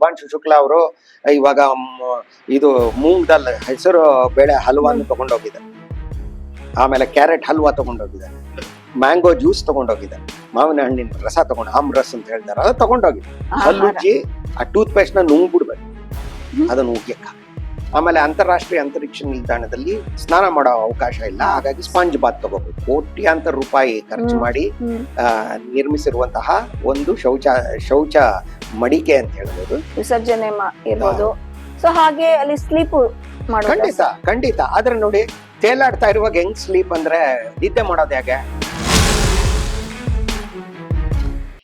ಶುಭಾಂಶು ಶುಕ್ಲಾ ಅವರು ಇವಾಗ ಇದು ಮೂಂಗ್ ದಾಲ್ ಹೆಸರು ಬೇಳೆ ಹಲ್ವಾನು ತಗೊಂಡೋಗಿದ್ದಾರೆ. ಆಮೇಲೆ ಕ್ಯಾರೆಟ್ ಹಲ್ವಾ ತಗೊಂಡೋಗಿದ್ದಾರೆ. ಮ್ಯಾಂಗೋ ಜ್ಯೂಸ್ ತಗೊಂಡೋಗಿದ್ದಾರೆ. ಮಾವಿನ ಹಣ್ಣಿನ ರಸ ತಗೊಂಡು ಆಮ್ ರಸ್ ಅಂತ ಹೇಳ್ತಾರೆ ಅದು ತಗೊಂಡೋಗಿದ್ದಾರೆ. ಹಲ್ಲುಜ್ಜಿ ಆ ಟೂತ್ ಪೇಸ್ಟ್ನ ನುಂಗ್ ಬಿಡ್ಬೇಕು. ಅದನ್ನು ಉಗ್ಯಕ್ಕ ಆಮೇಲೆ ಅಂತಾರಾಷ್ಟ್ರೀಯ ಅಂತರಿಕ್ಷ ನಿಲ್ದಾಣದಲ್ಲಿ ಸ್ನಾನ ಮಾಡೋ ಅವಕಾಶ ಇಲ್ಲ. ಹಾಗಾಗಿ ಸ್ಪಾಂಜ್ ಬಾತ್ ತಗೋಬೇಕು. ಕೋಟ್ಯಾಂತರ ರೂಪಾಯಿ ಖರ್ಚು ಮಾಡಿ ನಿರ್ಮಿಸಿರುವಂತಹ ಒಂದು ಶೌಚ ಶೌಚ ಮಡಿಕೆ ಅಂತ ಹೇಳ್ಬೋದು. ವಿಸರ್ಜನೆ ಮಾ- ಇರ್ಬೋದು. ಸೊ ಹಾಗೆ ಅಲ್ಲಿ ಸ್ಲೀಪ್ ಮಾಡೋದು. ಖಂಡಿತ ಖಂಡಿತ. ಆದ್ರೆ ನೋಡಿ ತೇಲಾಡ್ತಾ ಇರುವಾಗ ಹೆಂಗ್ ಸ್ಲೀಪ್ ಅಂದ್ರೆ ನಿದ್ದೆ ಮಾಡೋದು ಹೇಗೆ?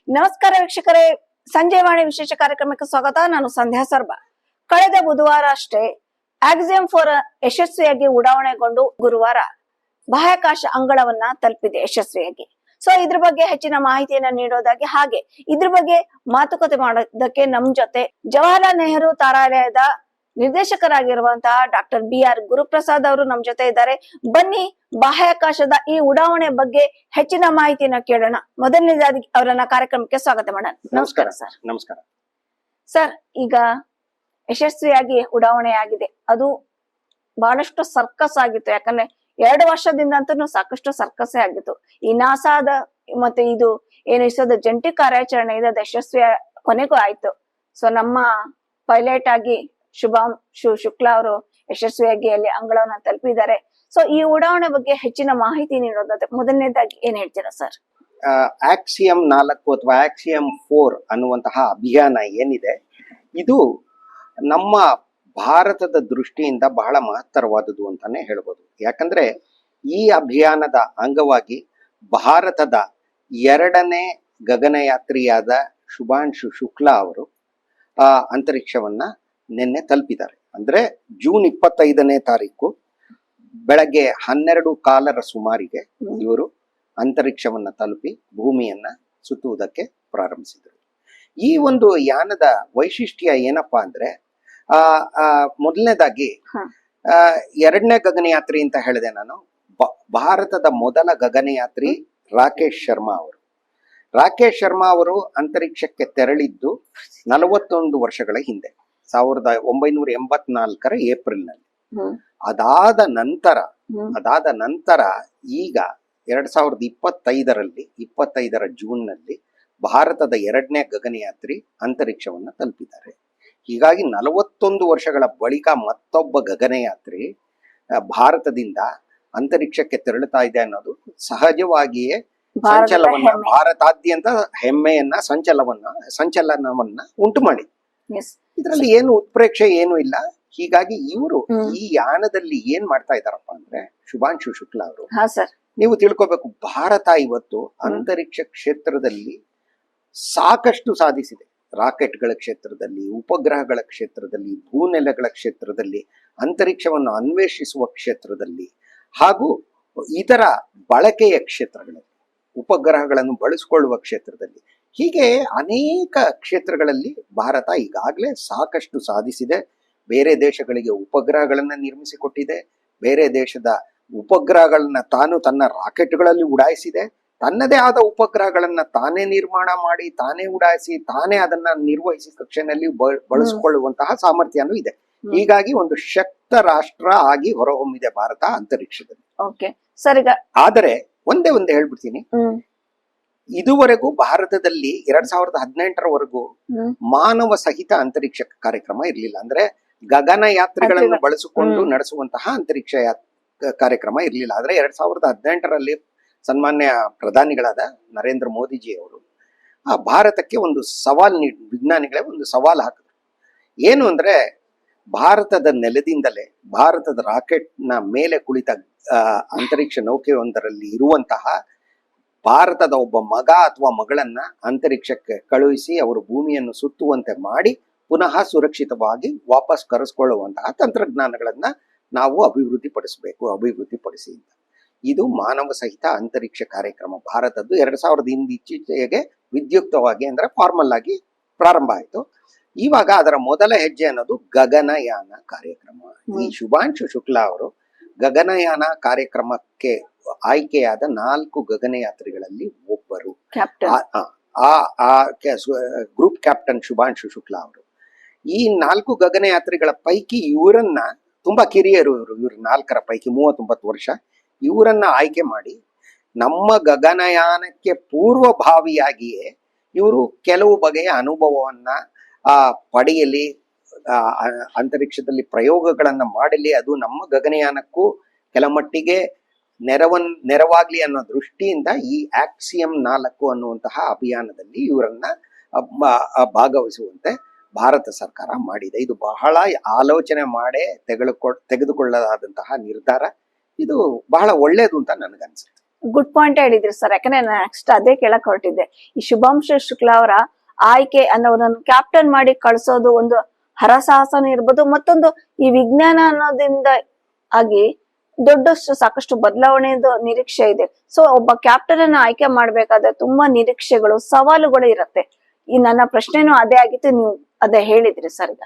ನಮಸ್ಕಾರ ವೀಕ್ಷಕರೇ. ಸಂಜೆ ವಾಣಿ ವಿಶೇಷ ಕಾರ್ಯಕ್ರಮಕ್ಕೆ ಸ್ವಾಗತ. ನಾನು ಸಂಧ್ಯಾ ಸರ್ಬ. ಕಳೆದ ಬುಧವಾರ ಅಷ್ಟೇ ಆಕ್ಸಿಯಂ ಫೋರ್ ಯಶಸ್ವಿಯಾಗಿ ಉಡಾವಣೆಗೊಂಡು ಗುರುವಾರ ಬಾಹ್ಯಾಕಾಶ ಅಂಗಳವನ್ನ ತಲುಪಿದೆ ಯಶಸ್ವಿಯಾಗಿ. ಸೊ ಇದ್ರ ಬಗ್ಗೆ ಹೆಚ್ಚಿನ ಮಾಹಿತಿಯನ್ನ ನೀಡೋದಾಗಿ ಹಾಗೆ ಇದ್ರ ಬಗ್ಗೆ ಮಾತುಕತೆ ಮಾಡೋದಕ್ಕೆ ನಮ್ ಜೊತೆ ಜವಾಹರಲಾಲ್ ನೆಹರು ತಾರಾಲಯದ ನಿರ್ದೇಶಕರಾಗಿರುವಂತಹ ಡಾಕ್ಟರ್ ಬಿ ಆರ್ ಗುರುಪ್ರಸಾದ್ ಅವರು ನಮ್ ಜೊತೆ ಇದ್ದಾರೆ. ಬನ್ನಿ ಬಾಹ್ಯಾಕಾಶದ ಈ ಉಡಾವಣೆ ಬಗ್ಗೆ ಹೆಚ್ಚಿನ ಮಾಹಿತಿಯನ್ನ ಕೇಳೋಣ. ಮೊದಲನೇದಾಗಿ ಅವರನ್ನ ಕಾರ್ಯಕ್ರಮಕ್ಕೆ ಸ್ವಾಗತ ಮಾಡೋಣ. ನಮಸ್ಕಾರ ಸರ್. ನಮಸ್ಕಾರ. ಸರ್ ಈಗ ಯಶಸ್ವಿಯಾಗಿ ಉಡಾವಣೆ ಆಗಿದೆ ಅದು ಬಹಳಷ್ಟು ಸರ್ಕಸ್ ಆಗಿತ್ತು. ಯಾಕಂದ್ರೆ ಎರಡು ವರ್ಷದಿಂದ ಅಂತೂ ಸಾಕಷ್ಟು ಸರ್ಕಸೇ ಆಗಿತ್ತು. ಈ ನಾಸಾದ ಮತ್ತೆ ಇದು ಏನು ಇಸೋದ ಜಂಟಿ ಕಾರ್ಯಾಚರಣೆ ಇದೆ ಯಶಸ್ವಿ ಕೊನೆಗೂ ಆಯ್ತು. ಸೊ ನಮ್ಮ ಪೈಲಟ್ ಆಗಿ ಶುಭಾಂ ಶು, ಶುಕ್ಲಾ ಅವರು ಯಶಸ್ವಿಯಾಗಿ ಅಲ್ಲಿ ಅಂಗಳವನ್ನ ತಲುಪಿದ್ದಾರೆ. ಸೊ ಈ ಉಡಾವಣೆ ಬಗ್ಗೆ ಹೆಚ್ಚಿನ ಮಾಹಿತಿ ನೀಡೋದಾದ್ರೆ ಮೊದಲನೇದಾಗಿ ಏನ್ ಹೇಳ್ತೀರಾ ಸರ್ ಆಕ್ಸಿಯಂ ನಾಲ್ಕು ಅಥವಾ ಆಕ್ಸಿಯಂ ಫೋರ್ ಅನ್ನುವಂತಹ ಅಭಿಯಾನ ಏನಿದೆ, ಇದು ನಮ್ಮ ಭಾರತದ ದೃಷ್ಟಿಯಿಂದ ಬಹಳ ಮಹತ್ತರವಾದದ್ದು ಅಂತಾನೆ ಹೇಳ್ಬೋದು ಯಾಕಂದ್ರೆ ಈ ಅಭಿಯಾನದ ಅಂಗವಾಗಿ ಭಾರತದ ಎರಡನೇ ಗಗನಯಾತ್ರಿಯಾದ ಶುಭಾಂಶು ಶುಕ್ಲಾ ಅವರು, ಆ, ಅಂತರಿಕ್ಷವನ್ನ ನಿನ್ನೆ ತಲುಪಿದ್ದಾರೆ ಅಂದ್ರೆ ಜೂನ್ ಇಪ್ಪತ್ತೈದನೇ ತಾರೀಕು ಬೆಳಗ್ಗೆ ಹನ್ನೆರಡು ಕಾಲರ ಸುಮಾರಿಗೆ. ಇವರು ಅಂತರಿಕ್ಷವನ್ನ ತಲುಪಿ ಭೂಮಿಯನ್ನ ಸುತ್ತುವುದಕ್ಕೆ ಪ್ರಾರಂಭಿಸಿದರು ಈ ಒಂದು ಯಾನದ ವೈಶಿಷ್ಟ್ಯ ಏನಪ್ಪಾ ಅಂದ್ರೆ ಆ ಮೊದಲನೇದಾಗಿ ಆ, ಎರಡನೇ ಗಗನಯಾತ್ರಿ ಅಂತ ಹೇಳಿದೆ ನಾನು. ಭಾರತದ ಮೊದಲ ಗಗನಯಾತ್ರಿ ರಾಕೇಶ್ ಶರ್ಮಾ ಅವರು. ರಾಕೇಶ್ ಶರ್ಮಾ ಅವರು ಅಂತರಿಕ್ಷಕ್ಕೆ ತೆರಳಿದ್ದು ನಲವತ್ತೊಂದು ವರ್ಷಗಳ ಹಿಂದೆ ಸಾವಿರದ ಒಂಬೈನೂರ ಎಂಬತ್ನಾಲ್ಕರ ಏಪ್ರಿಲ್ನಲ್ಲಿ. ಅದಾದ ನಂತರ ಅದಾದ ನಂತರ ಈಗ ಎರಡ್ ಸಾವಿರದ ಇಪ್ಪತ್ತೈದರಲ್ಲಿ ಇಪ್ಪತ್ತೈದರ ಜೂನ್ನಲ್ಲಿ ಭಾರತದ ಎರಡನೇ ಗಗನಯಾತ್ರಿ ಅಂತರಿಕ್ಷವನ್ನ ತಲುಪಿದ್ದಾರೆ. ಹೀಗಾಗಿ ನಲವತ್ತೊಂದು ವರ್ಷಗಳ ಬಳಿಕ ಮತ್ತೊಬ್ಬ ಗಗನಯಾತ್ರಿ ಭಾರತದಿಂದ ಅಂತರಿಕ್ಷಕ್ಕೆ ತೆರಳುತ್ತಾ ಇದೆ ಅನ್ನೋದು ಸಹಜವಾಗಿಯೇ ಸಂಚಲವನ್ನ ಭಾರತಾದ್ಯಂತ ಹೆಮ್ಮೆಯನ್ನ ಸಂಚಲವನ್ನ ಸಂಚಲನವನ್ನ ಉಂಟು ಮಾಡಿ. ಇದರಲ್ಲಿ ಏನು ಉತ್ಪ್ರೇಕ್ಷೆ ಏನು ಇಲ್ಲ. ಹೀಗಾಗಿ ಇವರು ಈ ಯಾನದಲ್ಲಿ ಏನ್ ಮಾಡ್ತಾ ಇದಾರಪ್ಪ ಅಂದ್ರೆ ಶುಭಾಂಶು ಶುಕ್ಲಾ ಅವರು. ನೀವು ತಿಳ್ಕೊಬೇಕು ಭಾರತ ಇವತ್ತು ಅಂತರಿಕ್ಷ ಕ್ಷೇತ್ರದಲ್ಲಿ ಸಾಕಷ್ಟು ಸಾಧಿಸಿದೆ. ರಾಕೆಟ್ಗಳ ಕ್ಷೇತ್ರದಲ್ಲಿ, ಉಪಗ್ರಹಗಳ ಕ್ಷೇತ್ರದಲ್ಲಿ, ಭೂನೆಲೆಗಳ ಕ್ಷೇತ್ರದಲ್ಲಿ, ಅಂತರಿಕ್ಷವನ್ನು ಅನ್ವೇಷಿಸುವ ಕ್ಷೇತ್ರದಲ್ಲಿ ಹಾಗೂ ಇತರ ಬಳಕೆಯ ಕ್ಷೇತ್ರಗಳಲ್ಲಿ, ಉಪಗ್ರಹಗಳನ್ನು ಬಳಸಿಕೊಳ್ಳುವ ಕ್ಷೇತ್ರದಲ್ಲಿ. ಹೀಗೆ ಅನೇಕ ಕ್ಷೇತ್ರಗಳಲ್ಲಿ ಭಾರತ ಈಗಾಗಲೇ ಸಾಕಷ್ಟು ಸಾಧಿಸಿದೆ. ಬೇರೆ ದೇಶಗಳಿಗೆ ಉಪಗ್ರಹಗಳನ್ನು ನಿರ್ಮಿಸಿಕೊಟ್ಟಿದೆ. ಬೇರೆ ದೇಶದ ಉಪಗ್ರಹಗಳನ್ನ ತಾನು ತನ್ನ ರಾಕೆಟ್ಗಳಲ್ಲಿ ಉಡಾಯಿಸಿದೆ. ತನ್ನದೇ ಆದ ಉಪಗ್ರಹಗಳನ್ನ ತಾನೇ ನಿರ್ಮಾಣ ಮಾಡಿ ತಾನೇ ಉಡಾಯಿಸಿ ತಾನೇ ಅದನ್ನ ನಿರ್ವಹಿಸಿ ಕಕ್ಷೆಯಲ್ಲಿ ಬಳಸಿಕೊಳ್ಳುವಂತಹ ಸಾಮರ್ಥ್ಯನೂ ಇದೆ. ಹೀಗಾಗಿ ಒಂದು ಶಕ್ತ ರಾಷ್ಟ್ರ ಆಗಿ ಹೊರಹೊಮ್ಮಿದೆ ಭಾರತ ಅಂತರಿಕ್ಷದಲ್ಲಿ. ಆದರೆ ಒಂದೇ ಒಂದೇ ಹೇಳ್ಬಿಡ್ತೀನಿ. ಇದುವರೆಗೂ ಭಾರತದಲ್ಲಿ ಎರಡ್ ಸಾವಿರದ ಹದಿನೆಂಟರವರೆಗೂ ಮಾನವ ಸಹಿತ ಅಂತರಿಕ್ಷ ಕಾರ್ಯಕ್ರಮ ಇರಲಿಲ್ಲ. ಅಂದ್ರೆ ಗಗನ ಯಾತ್ರಿಗಳನ್ನು ಬಳಸಿಕೊಂಡು ನಡೆಸುವಂತಹ ಅಂತರಿಕ್ಷ ಕಾರ್ಯಕ್ರಮ ಇರಲಿಲ್ಲ. ಆದ್ರೆ ಎರಡ್ ಸಾವಿರದ ಹದಿನೆಂಟರಲ್ಲಿ ಸನ್ಮಾನ್ಯ ಪ್ರಧಾನಿಗಳಾದ ನರೇಂದ್ರ ಮೋದಿಜಿ ಅವರು ಆ ಭಾರತಕ್ಕೆ ಒಂದು ಸವಾಲ್ ನೀಡಿ ವಿಜ್ಞಾನಿಗಳೇ ಒಂದು ಸವಾಲು ಹಾಕಿದ್ರು. ಏನು ಅಂದರೆ, ಭಾರತದ ನೆಲದಿಂದಲೇ, ಭಾರತದ ರಾಕೆಟ್ನ ಮೇಲೆ ಕುಳಿತ ಅಂತರಿಕ್ಷ ನೌಕೆಯೊಂದರಲ್ಲಿ ಇರುವಂತಹ ಭಾರತದ ಒಬ್ಬ ಮಗ ಅಥವಾ ಮಗಳನ್ನ ಅಂತರಿಕ್ಷಕ್ಕೆ ಕಳುಹಿಸಿ ಅವರು ಭೂಮಿಯನ್ನು ಸುತ್ತುವಂತೆ ಮಾಡಿ ಪುನಃ ಸುರಕ್ಷಿತವಾಗಿ ವಾಪಸ್ ಕರೆಸ್ಕೊಳ್ಳುವಂತಹ ತಂತ್ರಜ್ಞಾನಗಳನ್ನ ನಾವು ಅಭಿವೃದ್ಧಿಪಡಿಸಬೇಕು, ಅಭಿವೃದ್ಧಿಪಡಿಸಿ ಅಭಿವೃದ್ಧಿ ಪಡಿಸಿ ಅಂತ. ಇದು ಮಾನವ ಸಹಿತ ಅಂತರಿಕ್ಷ ಕಾರ್ಯಕ್ರಮ. ಭಾರತದ್ದು ಎರಡು ಸಾವಿರದ ಇತ್ತೀಚೆಗೆ ವಿದ್ಯುಕ್ತವಾಗಿ ಅಂದ್ರೆ ಫಾರ್ಮಲ್ ಆಗಿ ಪ್ರಾರಂಭ ಆಯಿತು. ಇವಾಗ ಅದರ ಮೊದಲ ಹೆಜ್ಜೆ ಅನ್ನೋದು ಗಗನಯಾನ ಕಾರ್ಯಕ್ರಮ. ಈ ಶುಭಾಂಶು ಶುಕ್ಲಾ ಅವರು ಗಗನಯಾನ ಕಾರ್ಯಕ್ರಮಕ್ಕೆ ಆಯ್ಕೆಯಾದ ನಾಲ್ಕು ಗಗನಯಾತ್ರಿಗಳಲ್ಲಿ ಒಬ್ಬರು. ಕ್ಯಾಪ್ಟನ್ ಆ- ಆ- ಗ್ರೂಪ್ ಕ್ಯಾಪ್ಟನ್ ಶುಭಾಂಶು ಶುಕ್ಲಾ ಅವರು. ಈ ನಾಲ್ಕು ಗಗನಯಾತ್ರಿಗಳ ಪೈಕಿ ಇವರನ್ನ ತುಂಬಾ ಕಿರಿಯರು ಇವರು ಇವರು ನಾಲ್ಕರ ಪೈಕಿ ಮೂವತ್ತೊಂಬತ್ತು ವರ್ಷ ಇವರನ್ನ ಆಯ್ಕೆ ಮಾಡಿ ನಮ್ಮ ಗಗನಯಾನಕ್ಕೆ ಪೂರ್ವಭಾವಿಯಾಗಿಯೇ ಇವರು ಕೆಲವು ಬಗೆಯ ಅನುಭವವನ್ನ ಆ ಪಡೆಯಲಿ ಅಂತರಿಕ್ಷದಲ್ಲಿ ಪ್ರಯೋಗಗಳನ್ನ ಮಾಡಲಿ, ಅದು ನಮ್ಮ ಗಗನಯಾನಕ್ಕೂ ಕೆಲ ಮಟ್ಟಿಗೆ ನೆರವನ್, ನೆರವಾಗ್ಲಿ ಅನ್ನೋ ದೃಷ್ಟಿಯಿಂದ ಈ ಆಕ್ಸಿಯಂ ನಾಲ್ಕು ಅನ್ನುವಂತಹ ಅಭಿಯಾನದಲ್ಲಿ ಇವರನ್ನ ಭಾಗವಹಿಸುವಂತೆ ಭಾರತ ಸರ್ಕಾರ ಮಾಡಿದೆ. ಇದು ಬಹಳ ಆಲೋಚನೆ ಮಾಡೇ ತೆಗೆದುಕೊ ತೆಗೆದುಕೊಳ್ಳಲಾದಂತಹ ನಿರ್ಧಾರ. ಇದು ಬಹಳ ಒಳ್ಳೇದು ಅಂತ ನನಗನ್ಸುತ್ತೆ ಗುಡ್ ಪಾಯಿಂಟ್ ಹೇಳಿದ್ರಿ ಸರ್ ಯಾಕಂದ್ರೆ ನೆಕ್ಸ್ಟ್ ಅದೇ ಕೇಳಕ್ ಹೊರಟಿದ್ದೆ. ಈ ಶುಭಾಂಶ ಶುಕ್ಲಾ ಅವರ ಆಯ್ಕೆ ಅನ್ನೋರನ್ನು ಕ್ಯಾಪ್ಟನ್ ಮಾಡಿ ಕಳ್ಸೋದು ಒಂದು ಹರಸಾಹಸನೂ ಇರ್ಬೋದು ಮತ್ತೊಂದು ಈ ವಿಜ್ಞಾನ ಅನ್ನೋದ್ರಿಂದ ಆಗಿ ದೊಡ್ಡಷ್ಟು ಸಾಕಷ್ಟು ಬದಲಾವಣೆದು ನಿರೀಕ್ಷೆ ಇದೆ. ಸೊ ಒಬ್ಬ ಕ್ಯಾಪ್ಟನ್ ಅನ್ನ ಆಯ್ಕೆ ಮಾಡ್ಬೇಕಾದ್ರೆ ತುಂಬಾ ನಿರೀಕ್ಷೆಗಳು ಸವಾಲುಗಳು ಇರುತ್ತೆ. ಈ ನನ್ನ ಪ್ರಶ್ನೆನೂ ಅದೇ ಆಗಿತ್ತು ನೀವು ಅದೇ ಹೇಳಿದ್ರಿ ಸರ್ ಈಗ.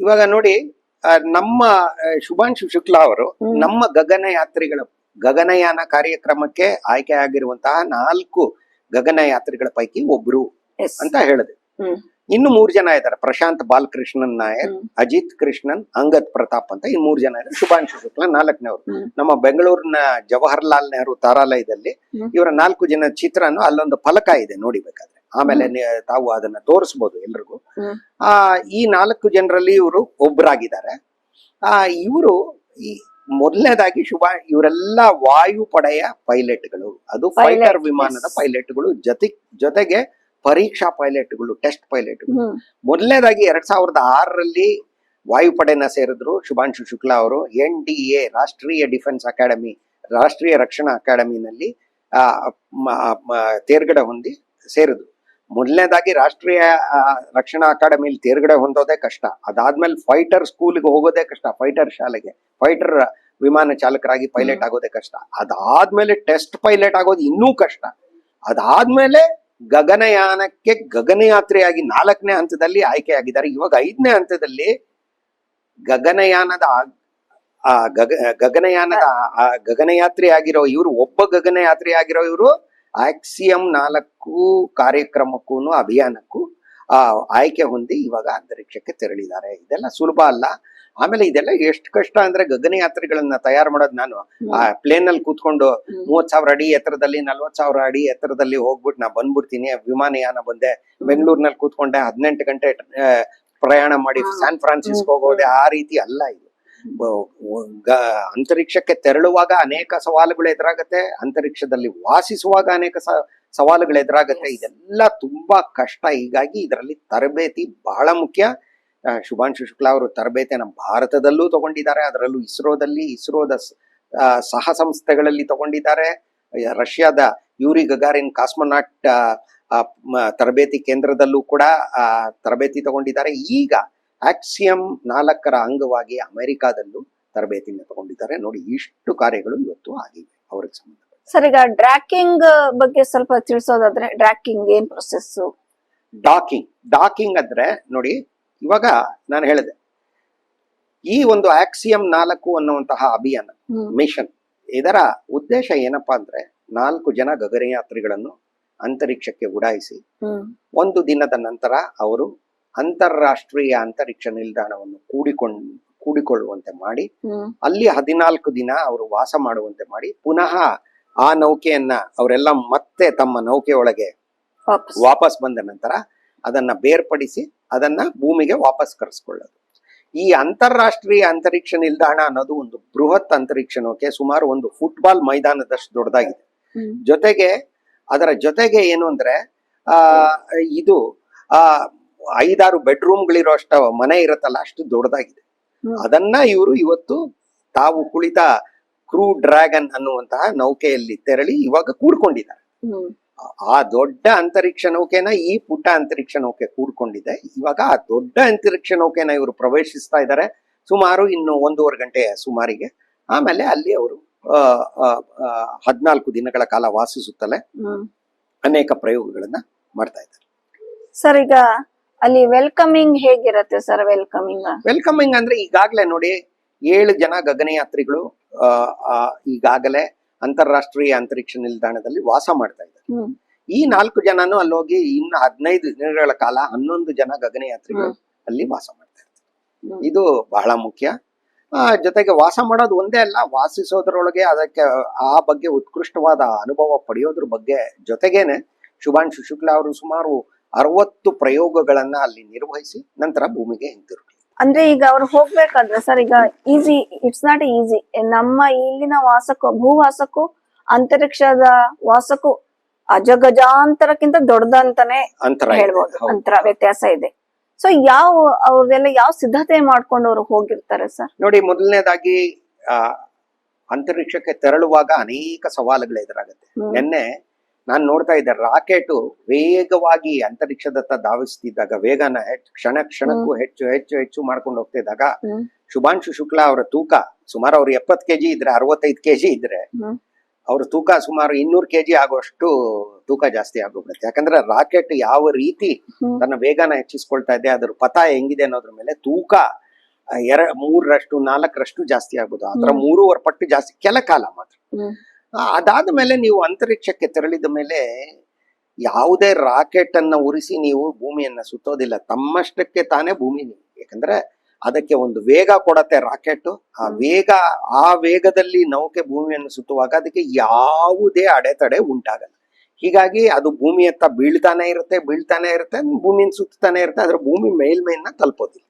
ಇವಾಗ ನೋಡಿ ನಮ್ಮ ಶುಭಾಂಶು ಶುಕ್ಲಾ ಅವರು. ನಮ್ಮ ಗಗನಯಾತ್ರಿಗಳ ಗಗನಯಾನ ಕಾರ್ಯಕ್ರಮಕ್ಕೆ ಆಯ್ಕೆ ಆಗಿರುವಂತಹ ನಾಲ್ಕು ಗಗನಯಾತ್ರಿಗಳ ಪೈಕಿ ಒಬ್ರು ಅಂತ ಹೇಳಿದೆ. ಇನ್ನು ಮೂರ್ ಜನ ಇದ್ದಾರೆ. ಪ್ರಶಾಂತ್ ಬಾಲಕೃಷ್ಣನ್ ನಾಯರ್ ಅಜಿತ್ ಕೃಷ್ಣನ್ ಅಂಗದ್ ಪ್ರತಾಪ್ ಅಂತ ಈ ಮೂರ್ ಜನ ಇದ್ದಾರೆ. ಶುಭಾಂಶು ಶುಕ್ಲಾ ನಾಲ್ಕನೇವ್ರು. ನಮ್ಮ ಬೆಂಗಳೂರಿನ ಜವಾಹರ್ಲಾಲ್ ನೆಹರು ತಾರಾಲಯದಲ್ಲಿ ಇವರ ನಾಲ್ಕು ಜನ ಚಿತ್ರನು ಅಲ್ಲೊಂದು ಫಲಕ ಇದೆ ನೋಡಿ ಬೇಕಾದ್ರೆ ಆಮೇಲೆ ತಾವು ಅದನ್ನ ತೋರಿಸ್ಬೋದು ಎಲ್ರಿಗೂ. ಆ ಈ ನಾಲ್ಕು ಜನರಲ್ಲಿ ಇವರು ಒಬ್ಬರಾಗಿದ್ದಾರೆ ಆ ಇವರು ಈ ಮೊದಲನೇದಾಗಿ ಶುಭ ಇವರೆಲ್ಲ ವಾಯುಪಡೆಯ ಪೈಲಟ್ಗಳು. ಅದು ಫೈಟರ್ ವಿಮಾನದ. ಪೈಲಟ್ಗಳು ಜೊತೆ ಜೊತೆಗೆ ಪರೀಕ್ಷಾ ಪೈಲಟ್ಗಳು ಟೆಸ್ಟ್ ಪೈಲಟ್ಗಳು. ಮೊದಲನೇದಾಗಿ ಎರಡ್ ಸಾವಿರದ ಆರರಲ್ಲಿ ವಾಯುಪಡೆನ ಸೇರಿದ್ರು ಶುಭಾಂಶು ಶುಕ್ಲಾ ಅವರು ಎನ್ ಡಿ ಎ ರಾಷ್ಟ್ರೀಯ ಡಿಫೆನ್ಸ್ ಅಕಾಡೆಮಿ ರಾಷ್ಟ್ರೀಯ ರಕ್ಷಣಾ ಅಕಾಡೆಮಿನಲ್ಲಿ ತೇರ್ಗಡೆ ಹೊಂದಿ ಸೇರಿದ್ರು. ಮೊದಲನೇದಾಗಿ ರಾಷ್ಟ್ರೀಯ ರಕ್ಷಣಾ ಅಕಾಡೆಮಿಲಿ ತೇರ್ಗಡೆ ಹೊಂದೋದೇ ಕಷ್ಟ. ಅದಾದ್ಮೇಲೆ ಫೈಟರ್ ಸ್ಕೂಲ್ಗೆ ಹೋಗೋದೇ ಕಷ್ಟ ಫೈಟರ್ ಶಾಲೆಗೆ. ಫೈಟರ್ ವಿಮಾನ ಚಾಲಕರಾಗಿ ಪೈಲಟ್ ಆಗೋದೇ ಕಷ್ಟ. ಅದಾದ್ಮೇಲೆ ಟೆಸ್ಟ್ ಪೈಲಟ್ ಆಗೋದು ಇನ್ನೂ ಕಷ್ಟ. ಅದಾದ್ಮೇಲೆ ಗಗನಯಾನಕ್ಕೆ ಗಗನಯಾತ್ರೆಯಾಗಿ ನಾಲ್ಕನೇ ಹಂತದಲ್ಲಿ ಆಯ್ಕೆಯಾಗಿದ್ದಾರೆ. ಇವಾಗ ಐದನೇ ಹಂತದಲ್ಲಿ ಗಗನಯಾನದ ಗಗ ಗಗನಯಾನದ ಗಗನಯಾತ್ರಿ ಆಗಿರೋ ಇವರು ಒಬ್ಬ ಗಗನಯಾತ್ರಿ ಆಗಿರೋ ಇವರು ಆಕ್ಸಿಯಂ ನಾಲ್ಕು ಕಾರ್ಯಕ್ರಮಕ್ಕೂ ಅಭಿಯಾನಕ್ಕೂ ಆ ಆಯ್ಕೆ ಹೊಂದಿ ಇವಾಗ ಅಂತರಿಕ್ಷಕ್ಕೆ ತೆರಳಿದ್ದಾರೆ. ಇದೆಲ್ಲ ಸುಲಭ ಅಲ್ಲ. ಆಮೇಲೆ ಇದೆಲ್ಲ ಎಷ್ಟು ಕಷ್ಟ ಅಂದ್ರೆ ಗಗನಯಾತ್ರಿಗಳನ್ನ ತಯಾರು ಮಾಡೋದು ನಾನು. ಆ ಪ್ಲೇನ್ ಅಲ್ಲಿ ಕೂತ್ಕೊಂಡು. ಮೂವತ್ ಸಾವಿರ ಅಡಿ ಎತ್ತರದಲ್ಲಿ ನಲ್ವತ್ ಸಾವಿರ ಅಡಿ ಎತ್ತರದಲ್ಲಿ ಹೋಗ್ಬಿಟ್ಟು ನಾ ಬಂದ್ಬಿಡ್ತೀನಿ. ವಿಮಾನಯಾನ ಬಂದೆ. ಬೆಂಗಳೂರಿನಲ್ಲಿ ಕೂತ್ಕೊಂಡೆ ಹದಿನೆಂಟು ಗಂಟೆ ಪ್ರಯಾಣ ಮಾಡಿ. San Francisco. ಹೋಗೋದೆ ಆ ರೀತಿ ಅಲ್ಲ ಇದು. ಅಂತರಿಕ್ಷಕ್ಕೆ ತೆರಳುವಾಗ ಅನೇಕ ಸವಾಲುಗಳು ಎದುರಾಗತ್ತೆ ಅಂತರಿಕ್ಷದಲ್ಲಿ ವಾಸಿಸುವಾಗ ಅನೇಕ ಸ- ಸವಾಲುಗಳು ಎದುರಾಗತ್ತೆ. ಇದೆಲ್ಲ ತುಂಬಾ ಕಷ್ಟ. ಹೀಗಾಗಿ ಇದರಲ್ಲಿ ತರಬೇತಿ ಬಹಳ ಮುಖ್ಯ. ಶುಭಾಂಶು ಶುಕ್ಲಾ ಅವರು ತರಬೇತಿಯನ್ನು ಭಾರತದಲ್ಲೂ ತಗೊಂಡಿದ್ದಾರೆ ಅದರಲ್ಲೂ ಇಸ್ರೋದಲ್ಲಿ ಇಸ್ರೋದ ಸಹ ಸಂಸ್ಥೆಗಳಲ್ಲಿ ತಗೊಂಡಿದ್ದಾರೆ. ರಷ್ಯಾದ ಯೂರಿ ಗಗಾರಿನ್ ಕಾಸ್ಮೋನಾಟ್ ತರಬೇತಿ ಕೇಂದ್ರದಲ್ಲೂ ಕೂಡ ಆ, ತರಬೇತಿ ತಗೊಂಡಿದ್ದಾರೆ. ಈಗ ಆಕ್ಸಿಯಂ ನಾಲ್ಕರ ಅಂಗವಾಗಿ ಅಮೆರಿಕಾದಲ್ಲೂ ತರಬೇತಿಯನ್ನು ತಗೊಂಡಿದ್ದಾರೆ. ನೋಡಿ ಇಷ್ಟು ಕಾರ್ಯಗಳು ಇವತ್ತು ಆಗಿವೆ ಅವ್ರಿಗೆ ಸಂಬಂಧ ಸರ್ ಈಗ ಡ್ರಾಕಿಂಗ್ ಬಗ್ಗೆ ಸ್ವಲ್ಪ ತಿಳಿಸೋದಾದ್ರೆ ಡ್ರಾಕಿಂಗ್ ಏನ್ ಪ್ರೊಸೆಸ್ ಡಾಕಿಂಗ್ ಡಾಕಿಂಗ್ ಅಂದ್ರೆ ನೋಡಿ ಇವಾಗ ನಾನು ಹೇಳಿದೆ. ಈ ಒಂದು ಆಕ್ಸಿಯಂ ನಾಲ್ಕು ಅನ್ನುವಂತಹ ಅಭಿಯಾನ ಮಿಷನ್ ಇದರ ಉದ್ದೇಶ ಏನಪ್ಪಾ ಅಂದ್ರೆ ನಾಲ್ಕು ಜನ ಗಗನಯಾತ್ರಿಗಳನ್ನು ಅಂತರಿಕ್ಷಕ್ಕೆ ಉಡಾಯಿಸಿ ಒಂದು ದಿನದ ನಂತರ ಅವರು ಅಂತಾರಾಷ್ಟ್ರೀಯ ಅಂತರಿಕ್ಷ ನಿಲ್ದಾಣವನ್ನು ಕೂಡಿಕೊಂಡು ಕೂಡಿಕೊಳ್ಳುವಂತೆ ಮಾಡಿ ಅಲ್ಲಿ ಹದಿನಾಲ್ಕು ದಿನ ಅವರು ವಾಸ ಮಾಡುವಂತೆ ಮಾಡಿ ಪುನಃ ಆ ನೌಕೆಯನ್ನ ಅವರೆಲ್ಲ ಮತ್ತೆ ತಮ್ಮ ನೌಕೆಯೊಳಗೆ ವಾಪಸ್. ವಾಪಸ್ ಬಂದ ನಂತರ ಅದನ್ನ ಬೇರ್ಪಡಿಸಿ ಅದನ್ನ ಭೂಮಿಗೆ ವಾಪಸ್ ಕರೆಸ್ಕೊಳ್ಳೋದು. ಈ ಅಂತಾರಾಷ್ಟ್ರೀಯ ಅಂತರಿಕ್ಷ ನಿಲ್ದಾಣ ಅನ್ನೋದು ಒಂದು ಬೃಹತ್ ಅಂತರಿಕ್ಷ ನೌಕೆ ಸುಮಾರು ಒಂದು ಫುಟ್ಬಾಲ್ ಮೈದಾನದಷ್ಟು ದೊಡ್ಡದಾಗಿದೆ. ಜೊತೆಗೆ ಅದರ ಜೊತೆಗೆ ಏನು ಅಂದ್ರೆ ಆ ಇದು ಆ ಐದಾರು ಬೆಡ್ರೂಮ್ಗಳಿರೋ ಅಷ್ಟ ಮನೆ ಇರತ್ತಲ್ಲ ಅಷ್ಟು ದೊಡ್ಡದಾಗಿದೆ. ಅದನ್ನ ಇವರು ಇವತ್ತು ತಾವು ಕುಳಿತ ಕ್ರೂ ಡ್ರ್ಯಾಗನ್ ಅನ್ನುವಂತಹ ನೌಕೆಯಲ್ಲಿ ತೆರಳಿ ಇವಾಗ ಕೂಡ್ಕೊಂಡಿದ್ದಾರೆ. ಆ ದೊಡ್ಡ ಅಂತರಿಕ್ಷ ನೌಕೆನ ಈ ಪುಟ್ಟ ಅಂತರಿಕ್ಷ ನೌಕೆ ಕೂಡ್ಕೊಂಡಿದೆ. ಇವಾಗ ಆ ದೊಡ್ಡ ಅಂತರಿಕ್ಷ ನೌಕೆನ ಇವರು ಪ್ರವೇಶಿಸ್ತಾ ಇದ್ದಾರೆ ಸುಮಾರು ಇನ್ನು ಒಂದೂವರೆ ಗಂಟೆ ಸುಮಾರಿಗೆ. ಆಮೇಲೆ ಅಲ್ಲಿ ಅವರು ಹದಿನಾಲ್ಕು ದಿನಗಳ ಕಾಲ ವಾಸಿಸುತ್ತಲೇ ಅನೇಕ ಪ್ರಯೋಗಗಳನ್ನ ಮಾಡ್ತಾ ಇದ್ದಾರೆ. ಸರ್ ಈಗ ಅಲ್ಲಿ ವೆಲ್ಕಮಿಂಗ್ ಹೇಗಿರುತ್ತೆ ಸರ್ ವೆಲ್ಕಮಿಂಗ್ ವೆಲ್ಕಮಿಂಗ್ ಅಂದ್ರೆ ಈಗಾಗಲೇ ನೋಡಿ ಏಳು ಜನ ಗಗನಯಾತ್ರಿಗಳು ಈಗಾಗಲೇ ಅಂತಾರಾಷ್ಟ್ರೀಯ ಅಂತರಿಕ್ಷ ನಿಲ್ದಾಣದಲ್ಲಿ ವಾಸ ಮಾಡ್ತಾ ಇದ್ದಾರೆ. ಈ ನಾಲ್ಕು ಜನನು ಅಲ್ಲಿ ಹೋಗಿ ಇನ್ನು ಹದಿನೈದು ದಿನಗಳ ಕಾಲ ಹನ್ನೊಂದು ಜನ ಗಗನಯಾತ್ರಿಗಳು ಅಲ್ಲಿ ವಾಸ ಮಾಡ್ತಾ ಇರ್ತಾರೆ ಇದು ಬಹಳ ಮುಖ್ಯ. ಆ, ಜೊತೆಗೆ ವಾಸ ಮಾಡೋದು ಒಂದೇ ಅಲ್ಲ ವಾಸಿಸೋದ್ರೊಳಗೆ ಅದಕ್ಕೆ ಆ ಬಗ್ಗೆ ಉತ್ಕೃಷ್ಟವಾದ ಅನುಭವ ಪಡೆಯೋದ್ರ ಬಗ್ಗೆ ಜೊತೆಗೇನೆ ಶುಭಾಂಶು ಶುಕ್ಲಾ ಅವರು ಸುಮಾರು ಅರವತ್ತು ಪ್ರಯೋಗಗಳನ್ನ ಅಲ್ಲಿ ನಿರ್ವಹಿಸಿ ನಂತರ ಭೂಮಿಗೆ ಹಿಂತಿರು ಅಂದ್ರೆ ಈಗ ಅವ್ರು ಹೋಗ್ಬೇಕಾದ್ರೆ ಸರ್ ಈಗ ಈಸಿ ಇಟ್ಸ್ ನಾಟ್ ಈಸಿ ನಮ್ಮ ಇಲ್ಲಿನ ವಾಸಕ್ಕೂ ಭೂವಾಸಕ್ಕೂ ಅಂತರಿಕ್ಷದ ವಾಸಕ್ಕೂ ಅಜಗಜಾಂತರಕ್ಕಿಂತ ದೊಡ್ಡದಂತಾನೆ. ಹೇಳ್ಬೋದು. ಅಂತರ ವ್ಯತ್ಯಾಸ ಇದೆ. ಸೊ ಯಾವ ಅವ್ರದೆಲ್ಲ ಯಾವ ಸಿದ್ಧತೆ ಮಾಡ್ಕೊಂಡು ಅವ್ರು ಹೋಗಿರ್ತಾರೆ ಸರ್? ನೋಡಿ ಮೊದಲನೇದಾಗಿ ಅಂತರಿಕ್ಷಕ್ಕೆ ತೆರಳುವಾಗ ಅನೇಕ ಸವಾಲುಗಳು ಎದುರಾಗುತ್ತೆ. ನಿನ್ನೆ ನಾನು ನೋಡ್ತಾ ಇದ್ದೆ ರಾಕೆಟ್ ವೇಗವಾಗಿ ಅಂತರಿಕ್ಷದತ್ತ ಧಾವಿಸ್ತಿದ್ದಾಗ ವೇಗನ ಕ್ಷಣ ಕ್ಷಣಕ್ಕೂ ಹೆಚ್ಚು ಹೆಚ್ಚು ಹೆಚ್ಚು ಮಾಡ್ಕೊಂಡು ಹೋಗ್ತಿದ್ದಾಗ. ಶುಭಾಂಶು ಶುಕ್ಲಾ ಅವರ ತೂಕ ಸುಮಾರು ಅವ್ರು ಎಪ್ಪತ್ತು ಕೆಜಿ ಇದ್ರೆ ಅರವತ್ತೈದು ಕೆಜಿ ಇದ್ರೆ. ಅವ್ರ ತೂಕ ಸುಮಾರು ಇನ್ನೂರು ಕೆಜಿ ಆಗುವಷ್ಟು ತೂಕ ಜಾಸ್ತಿ ಆಗೋಗ್ಬಿಡುತ್ತೆ. ಯಾಕಂದ್ರೆ ರಾಕೆಟ್ ಯಾವ ರೀತಿ ತನ್ನ ವೇಗನ ಹೆಚ್ಚಿಸ್ಕೊಳ್ತಾ ಇದೆ ಅದ್ರ ಪಥ ಹೆಂಗಿದೆ ಅನ್ನೋದ್ರ ಮೇಲೆ ತೂಕ ಎರ ಮೂರರಷ್ಟು ನಾಲ್ಕರಷ್ಟು ಜಾಸ್ತಿ ಆಗ್ಬೋದು. ಅದರ ಮೂರೂವರೆ ಪಟ್ಟು ಜಾಸ್ತಿ ಕೆಲ ಕಾಲ ಮಾತ್ರ. ಅದಾದ ಮೇಲೆ ನೀವು ಅಂತರಿಕ್ಷಕ್ಕೆ ತೆರಳಿದ ಮೇಲೆ ಯಾವುದೇ ರಾಕೆಟ್ ಅನ್ನ ಉರಿಸಿ ನೀವು ಭೂಮಿಯನ್ನ ಸುತ್ತೋದಿಲ್ಲ. ತಮ್ಮಷ್ಟಕ್ಕೆ ತಾನೇ ಭೂಮಿ ಯಾಕಂದ್ರೆ ಅದಕ್ಕೆ ಒಂದು ವೇಗ ಕೊಡತ್ತೆ ರಾಕೆಟ್. ಆ ವೇಗ ಆ ವೇಗದಲ್ಲಿ ನೌಕೆ ಭೂಮಿಯನ್ನು ಸುತ್ತುವಾಗ ಅದಕ್ಕೆ ಯಾವುದೇ ಅಡೆತಡೆ ಉಂಟಾಗಲ್ಲ. ಹೀಗಾಗಿ ಅದು ಭೂಮಿಯತ್ತ ಬೀಳ್ತಾನೆ ಇರುತ್ತೆ ಬೀಳ್ತಾನೆ ಇರುತ್ತೆ ಭೂಮಿನ ಸುತ್ತಾನೆ ಇರುತ್ತೆ ಆದ್ರೆ ಭೂಮಿ ಮೇಲ್ಮೈನ ತಲುಪೋದಿಲ್ಲ.